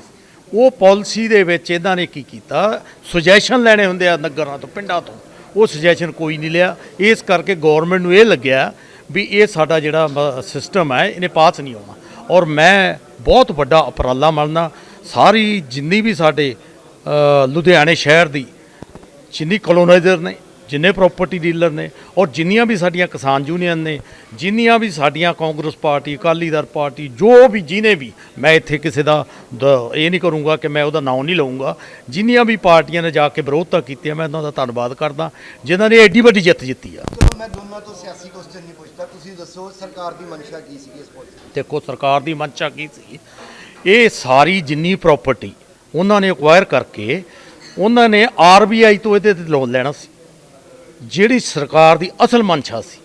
ਉਹ ਪਾਲਿਸੀ ਦੇ ਵਿੱਚ ਇਹਨਾਂ ਨੇ ਕੀ ਕੀਤਾ? ਸੁਜੈਸ਼ਨ ਲੈਣੇ ਹੁੰਦੇ ਆ ਨਗਰਾਂ ਤੋਂ, ਪਿੰਡਾਂ ਤੋਂ। ਉਹ ਸੁਜੈਸ਼ਨ ਕੋਈ ਨਹੀਂ ਲਿਆ। ਇਸ ਕਰਕੇ ਗਵਰਨਮੈਂਟ ਨੂੰ ਇਹ ਲੱਗਿਆ ਵੀ ਇਹ ਸਾਡਾ ਜਿਹੜਾ ਸਿਸਟਮ ਹੈ, ਇਹਨੇ ਪਾਸ ਨਹੀਂ ਆਉਣਾ ਔਰ ਮੈਂ ਬਹੁਤ ਵੱਡਾ ਉਪਰਾਲਾ ਮੰਨਦਾ, ਸਾਰੀ ਜਿੰਨੀ ਵੀ ਸਾਡੇ ਲੁਧਿਆਣੇ ਸ਼ਹਿਰ ਦੀ, ਜਿੰਨੀ ਕਲੋਨਾਈਜ਼ਰ ਨੇ ਜਿੰਨੇ ਪ੍ਰਾਪਰਟੀ ਡੀਲਰ ਨੇ ਔਰ ਜਿੰਨੀਆਂ ਵੀ ਸਾਡੀਆਂ ਕਿਸਾਨ ਯੂਨੀਅਨ ਨੇ ਜਿੰਨੀਆਂ ਵੀ ਸਾਡੀਆਂ ਕਾਂਗਰਸ ਪਾਰਟੀ ਅਕਾਲੀ ਦਲ ਪਾਰਟੀ ਜੋ ਵੀ ਜਿਨੇ ਵੀ ਮੈਂ ਇੱਥੇ ਕਿਸੇ ਦਾ ਦ- ਇਹ ਨਹੀਂ ਕਰੂੰਗਾ ਕਿ ਮੈਂ ਉਹਦਾ ਨਾਮ ਨਹੀਂ ਲਵਾਂਗਾ ਜਿੰਨੀਆਂ ਵੀ ਪਾਰਟੀਆਂ ਨੇ ਜਾ ਕੇ ਵਿਰੋਧਤਾ ਕੀਤੀ ਹੈ ਮੈਂ ਉਹਨਾਂ ਦਾ ਧੰਨਵਾਦ ਕਰਦਾ ਜਿਨ੍ਹਾਂ ਨੇ ਐਡੀ ਵੱਡੀ ਜਿੱਤ ਜਿੱਤੀ ਆ। ਚਲੋ ਮੈਂ ਦੋਨਾਂ ਤੋਂ ਸਿਆਸੀ ਕੁਐਸਚਨ ਨਹੀਂ ਪੁੱਛਦਾ ਤੁਸੀਂ ਦੱਸੋ ਸਰਕਾਰ ਦੀ ਮਨਸ਼ਾ ਕੀ ਸੀ ਇਸ ਪਾਲਿਸੀ ਦੇਖੋ ਸਰਕਾਰ ਦੀ ਮਨਸ਼ਾ ਕੀ ਸੀ? ਇਹ ਸਾਰੀ ਜਿੰਨੀ ਪ੍ਰਾਪਰਟੀ ਉਹਨਾਂ ਨੇ ਅਕਵਾਇਰ ਕਰਕੇ ਉਹਨਾਂ ਨੇ ਆਰਬੀਆਈ ਤੋਂ ਇਹਦੇ ਤੇ ਲੋਨ ਲੈਣਾ ਸੀ। ਜਿਹੜੀ ਸਰਕਾਰ ਦੀ ਅਸਲ ਮਨਸ਼ਾ ਸੀ।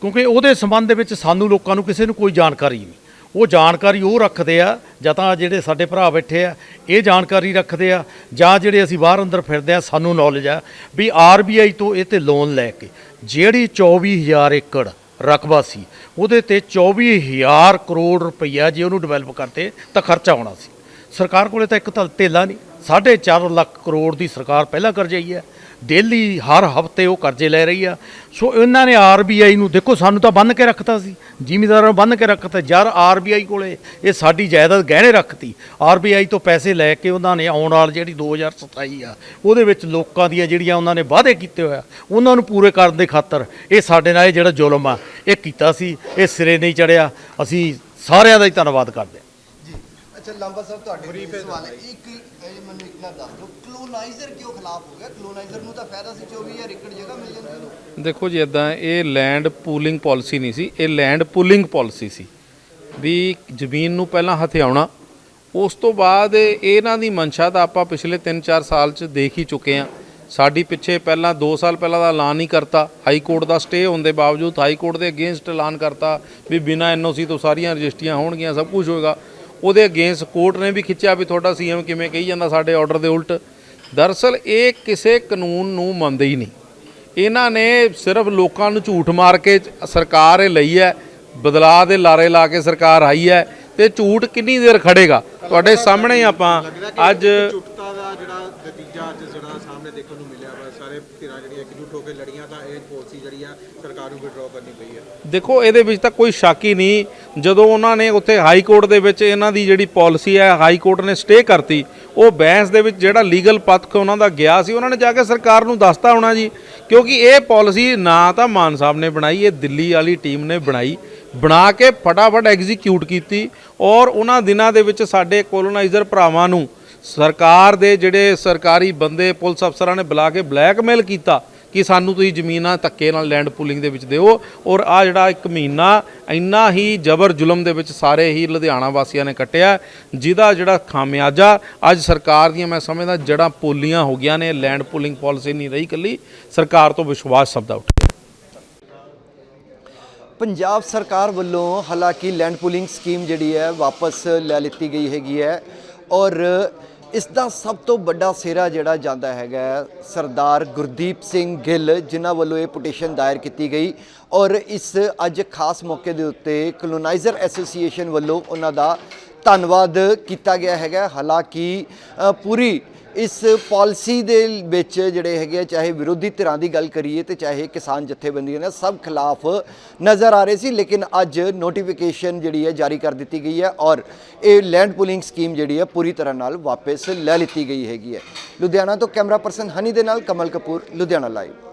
ਕਿਉਂਕਿ ਉਹਦੇ ਸੰਬੰਧ ਦੇ ਵਿੱਚ ਸਾਨੂੰ ਲੋਕਾਂ ਨੂੰ ਕਿਸੇ ਨੂੰ ਕੋਈ ਜਾਣਕਾਰੀ ਨਹੀਂ। ਉਹ ਜਾਣਕਾਰੀ ਉਹ ਰੱਖਦੇ ਆ, ਜਾਂ ਤਾਂ ਜਿਹੜੇ ਸਾਡੇ ਭਰਾ ਬੈਠੇ ਆ, ਇਹ ਜਾਣਕਾਰੀ ਰੱਖਦੇ ਆ, ਜਾਂ ਜਿਹੜੇ ਅਸੀਂ ਬਾਹਰ ਅੰਦਰ ਫਿਰਦੇ ਆ, ਸਾਨੂੰ ਨੌਲੇਜ ਆ ਵੀ ਆਰਬੀਆਈ ਤੋਂ ਇਹ ਤੇ ਲੋਨ ਲੈ ਕੇ ਜਿਹੜੀ 24000 ਏਕੜ ਰਕਬਾ ਸੀ, ਉਹਦੇ ਤੇ 24000 ਕਰੋੜ ਰੁਪਈਆ ਜੇ ਉਹਨੂੰ ਡਿਵੈਲਪ ਕਰਤੇ ਤਾਂ ਖਰਚਾ ਆਉਣਾ ਸੀ। ਸਰਕਾਰ ਕੋਲੇ ਤਾਂ ਇੱਕ ਤਾਂ ਧੇਲਾ ਨਹੀਂ। 4.5 ਲੱਖ ਕਰੋੜ ਦੀ ਸਰਕਾਰ ਪਹਿਲਾਂ ਕਰਜਾਈ ਹੈ। ਡੇਲੀ ਹਰ ਹਫ਼ਤੇ ਉਹ ਕਰਜ਼ੇ ਲੈ ਰਹੀ ਆ ਸੋ ਇਹਨਾਂ ਨੇ ਆਰਬੀਆਈ ਨੂੰ ਦੇਖੋ ਸਾਨੂੰ ਤਾਂ ਬੰਨ ਕੇ ਰੱਖਤਾ ਸੀ। ਜ਼ਿਮੀਦਾਰਾਂ ਨੂੰ ਬੰਨ ਕੇ ਰੱਖਤਾ। ਯਾਰ ਆਰਬੀਆਈ ਕੋਲੇ ਇਹ ਸਾਡੀ ਜਾਇਦਾਦ ਗਹਿਣੇ ਰੱਖਤੀ। ਆਰਬੀਆਈ ਤੋਂ ਪੈਸੇ ਲੈ ਕੇ ਉਹਨਾਂ ਨੇ ਆਉਣ ਵਾਲ ਜਿਹੜੀ 2027 ਆ ਉਹਦੇ ਵਿੱਚ ਲੋਕਾਂ ਦੀਆਂ ਜਿਹੜੀਆਂ ਉਹਨਾਂ ਨੇ ਵਾਅਦੇ ਕੀਤੇ ਹੋਇਆ ਉਹਨਾਂ ਨੂੰ ਪੂਰੇ ਕਰਨ ਦੇ ਖਾਤਰ ਇਹ ਸਾਡੇ ਨਾਲ ਇਹ ਜਿਹੜਾ ਜ਼ੁਲਮ ਆ ਇਹ ਕੀਤਾ ਸੀ। ਇਹ ਸਿਰੇ ਨਹੀਂ ਚੜਿਆ। ਅਸੀਂ ਸਾਰਿਆਂ ਦਾ ਹੀ ਧੰਨਵਾਦ ਕਰਦੇ ਹਾਂ। ਅੱਛਾ ਲੰਬਾ ਸਾਹਿਬ ਤੁਹਾਡੇ ਸਵਾਲ ਹੈ। ਇੱਕ ਇਹ ਮੈਨੂੰ ਇੱਕ ਨਾ ਦੱਸ ਦਿਓ ਕਲੋਨਾਈਜ਼ਰ ਕਿਉਂ ਖਿਲਾਫ ਹੋ ਗਿਆ? ਕਲੋਨਾਈਜ਼ਰ ਨੂੰ ਤਾਂ ਫਾਇਦਾ ਸੀ 24000 ਏਕੜ ਜਗ੍ਹਾ ਮਿਲ ਜਾਂਦੀ ਨੂੰ। ਦੇਖੋ ਜੀ ਇਦਾਂ ਇਹ ਲੈਂਡ ਪੂਲਿੰਗ ਪਾਲਿਸੀ ਨਹੀਂ ਸੀ, ਇਹ ਲੈਂਡ ਪੁਲਿੰਗ ਪਾਲਿਸੀ ਸੀ। ਵੀ ਜ਼ਮੀਨ ਨੂੰ ਪਹਿਲਾਂ ਹਥਿਆਉਣਾ, ਉਸ ਤੋਂ ਬਾਅਦ ਇਹਨਾਂ ਦੀ ਮਨਸ਼ਾ ਤਾਂ ਆਪਾਂ ਪਿਛਲੇ 3-4 ਸਾਲ ਚ ਦੇਖ ਹੀ ਚੁੱਕੇ ਹਾਂ। ਸਾਡੀ ਪਿੱਛੇ ਪਹਿਲਾਂ 2 ਸਾਲ ਪਹਿਲਾਂ ਦਾ ਐਲਾਨ ਹੀ ਕਰਤਾ ਹਾਈ ਕੋਰਟ ਦਾ ਸਟੇ ਹੋਣ ਦੇ ਬਾਵਜੂਦ ਹਾਈ ਕੋਰਟ ਦੇ ਅਗੇਂਸਟ ਐਲਾਨ ਕਰਤਾ, ਵੀ ਬਿਨਾਂ ਐਨਓਸੀ ਤੋਂ ਸਾਰੀਆਂ ਰਜਿਸਟਰੀਆਂ ਹੋਣਗੀਆਂ, ਸਭ ਕੁਝ ਹੋਏਗਾ। ਉਹਦੇ ਅਗੇਂਸਟ ਕੋਰਟ ਨੇ ਵੀ ਖਿੱਚਿਆ ਵੀ ਤੁਹਾਡਾ ਸੀਐਮ ਕਿਵੇਂ ਕਹੀ ਜਾਂਦਾ ਸਾਡੇ ਆਰਡਰ ਦੇ ਉਲਟ। ਦਰਅਸਲ ਇਹ ਕਿਸੇ ਕਾਨੂੰਨ ਨੂੰ ਮੰਨਦੇ ਹੀ ਨਹੀਂ। ਇਹਨਾਂ ਨੇ ਸਿਰਫ ਲੋਕਾਂ ਨੂੰ ਝੂਠ ਮਾਰ ਕੇ ਸਰਕਾਰ ਇਹ ਲਈ ਹੈ ਬਦਲਾਅ ਦੇ ਲਾਰੇ ਲਾ ਕੇ ਸਰਕਾਰ ਆਈ ਹੈ ਤੇ ਝੂਠ ਕਿੰਨੀ ਦੇਰ ਖੜੇਗਾ? ਤੁਹਾਡੇ ਸਾਹਮਣੇ ਆਪਾਂ ਅੱਜ ਝੁਕਤਾ ਦਾ ਜਿਹੜਾ ਨਤੀਜਾ ਅੱਜ ਜਿਹੜਾ ਸਾਹਮਣੇ ਦੇਖਣ ਨੂੰ ਮਿਲਿਆ ਵਾ ਸਾਰੇ ਧਿਰਾਂ ਜਿਹੜੀਆਂ ਇਕਜੁੱਟ ਹੋ ਕੇ ਲੜੀਆਂ ਤਾਂ ਇਹ ਪਾਲਿਸੀ ਜਿਹੜੀ ਆ ਸਰਕਾਰ ਨੂੰ ਵਿਡਰਾਅ ਕਰਨੀ ਪਈ ਹੈ ਦੇਖੋ ਇਹਦੇ ਵਿੱਚ ਤਾਂ ਕੋਈ ਸ਼ੱਕ ਹੀ ਨਹੀਂ ਜਦੋਂ ਉਹਨਾਂ ਨੇ ਉੱਥੇ ਹਾਈ ਕੋਰਟ ਦੇ ਵਿੱਚ ਇਹਨਾਂ ਦੀ ਜਿਹੜੀ ਪਾਲਿਸੀ ਹੈ, ਹਾਈ ਕੋਰਟ ਨੇ ਸਟੇ ਕਰਤੀ, ਉਹ ਬਹਿਸ ਦੇ ਵਿੱਚ ਜਿਹੜਾ ਲੀਗਲ ਪੱਖ ਉਹਨਾਂ ਦਾ ਗਿਆ ਸੀ, ਉਹਨਾਂ ਨੇ ਜਾ ਕੇ ਸਰਕਾਰ ਨੂੰ ਦੱਸਤਾ ਹੋਣਾ ਜੀ, ਕਿਉਂਕਿ ਇਹ ਪਾਲਿਸੀ ਨਾ ਤਾਂ ਮਾਨ ਸਾਹਿਬ ਨੇ ਬਣਾਈ, ਇਹ ਦਿੱਲੀ ਵਾਲੀ ਟੀਮ ਨੇ ਬਣਾਈ, ਬਣਾ ਕੇ ਫਟਾਫਟ ਐਗਜ਼ੀਕਿਊਟ ਕੀਤੀ ਔਰ ਉਹਨਾਂ ਦਿਨਾਂ ਦੇ ਵਿੱਚ ਸਾਡੇ ਕੋਲੋਨਾਈਜ਼ਰ ਭਰਾਵਾਂ ਨੂੰ ਸਰਕਾਰ ਦੇ ਜਿਹੜੇ ਸਰਕਾਰੀ ਬੰਦੇ, ਪੁਲਿਸ ਅਫਸਰਾਂ ਨੇ ਬੁਲਾ ਕੇ ਬਲੈਕਮੇਲ ਕੀਤਾ ਕਿ ਸਾਨੂੰ ਤੁਸੀਂ ਜ਼ਮੀਨਾਂ ਧੱਕੇ ਨਾਲ ਲੈਂਡ ਪੂਲਿੰਗ ਦੇ ਵਿੱਚ ਦਿਓ ਔਰ ਆ ਜਿਹੜਾ ਇੱਕ ਮਹੀਨਾ ਇੰਨਾ ਹੀ ਜ਼ਬਰ ਜ਼ੁਲਮ ਦੇ ਵਿੱਚ ਸਾਰੇ ਹੀ ਲੁਧਿਆਣਾ ਵਾਸੀਆਂ ਨੇ ਕੱਟਿਆ, ਜਿਹਦਾ ਜਿਹੜਾ ਖਾਮਿਆਜਾ ਅੱਜ ਸਰਕਾਰ ਦੀਆਂ ਮੈਂ ਸਮਝਦਾ ਜੜਾਂ ਪੋਲੀਆਂ ਹੋ ਗਈਆਂ ਨੇ ਲੈਂਡ ਪੂਲਿੰਗ ਪਾਲਿਸੀ ਨਹੀਂ ਰਹੀ ਕੱਲੀ ਸਰਕਾਰ ਤੋਂ ਵਿਸ਼ਵਾਸ ਸਭ ਦਾ ਉੱਠ ਗਿਆ। ਪੰਜਾਬ ਸਰਕਾਰ ਵੱਲੋਂ ਹਾਲਾਂਕਿ ਲੈਂਡ ਪੂਲਿੰਗ ਸਕੀਮ ਜਿਹੜੀ ਹੈ ਵਾਪਸ ਲੈ ਲਿੱਤੀ ਗਈ ਹੈਗੀ ਹੈ ਔਰ ਇਸ ਦਾ ਸਭ ਤੋਂ ਵੱਡਾ ਸਿਹਰਾ ਜਿਹੜਾ ਜਾਂਦਾ ਹੈਗਾ ਸਰਦਾਰ ਗੁਰਦੀਪ ਸਿੰਘ ਗਿੱਲ, ਜਿਨ੍ਹਾਂ ਵੱਲੋਂ ਇਹ ਪਟੀਸ਼ਨ ਦਾਇਰ ਕੀਤੀ ਗਈ। ਔਰ ਇਸ ਅੱਜ ਖਾਸ ਮੌਕੇ ਦੇ ਉੱਤੇ ਕਲੋਨਾਈਜ਼ਰ ਐਸੋਸੀਏਸ਼ਨ ਵੱਲੋਂ ਉਹਨਾਂ ਦਾ ਧੰਨਵਾਦ ਕੀਤਾ ਗਿਆ ਹੈਗਾ। ਹਾਲਾਂਕਿ ਪੂਰੀ ਇਸ ਪਾਲਿਸੀ ਦੇ ਵਿੱਚ ਜਿਹੜੇ ਹੈਗੇ ਆ, ਚਾਹੇ ਵਿਰੋਧੀ ਧਿਰਾਂ ਦੀ ਗੱਲ ਕਰੀਏ ਤੇ ਚਾਹੇ ਕਿਸਾਨ ਜਥੇਬੰਦੀਆਂ ਨੇ ਸਭ ਖਿਲਾਫ ਨਜ਼ਰ ਆ ਰਹੇ ਸੀ ਲੇਕਿਨ ਅੱਜ ਨੋਟੀਫਿਕੇਸ਼ਨ ਜਿਹੜੀ ਹੈ ਜਾਰੀ ਕਰ ਦਿੱਤੀ ਗਈ ਹੈ ਔਰ ਇਹ ਲੈਂਡ ਪੁਲਿੰਗ ਸਕੀਮ ਜਿਹੜੀ ਹੈ ਪੂਰੀ ਤਰ੍ਹਾਂ ਨਾਲ ਵਾਪਸ ਲੈ ਲਿੱਤੀ ਗਈ ਹੈਗੀ ਹੈ। ਲੁਧਿਆਣਾ ਤੋਂ ਕੈਮਰਾ ਪਰਸਨ ਹਨੀ ਦੇ ਨਾਲ ਕਮਲ ਕਪੂਰ ਲੁਧਿਆਣਾ ਲਾਈਵ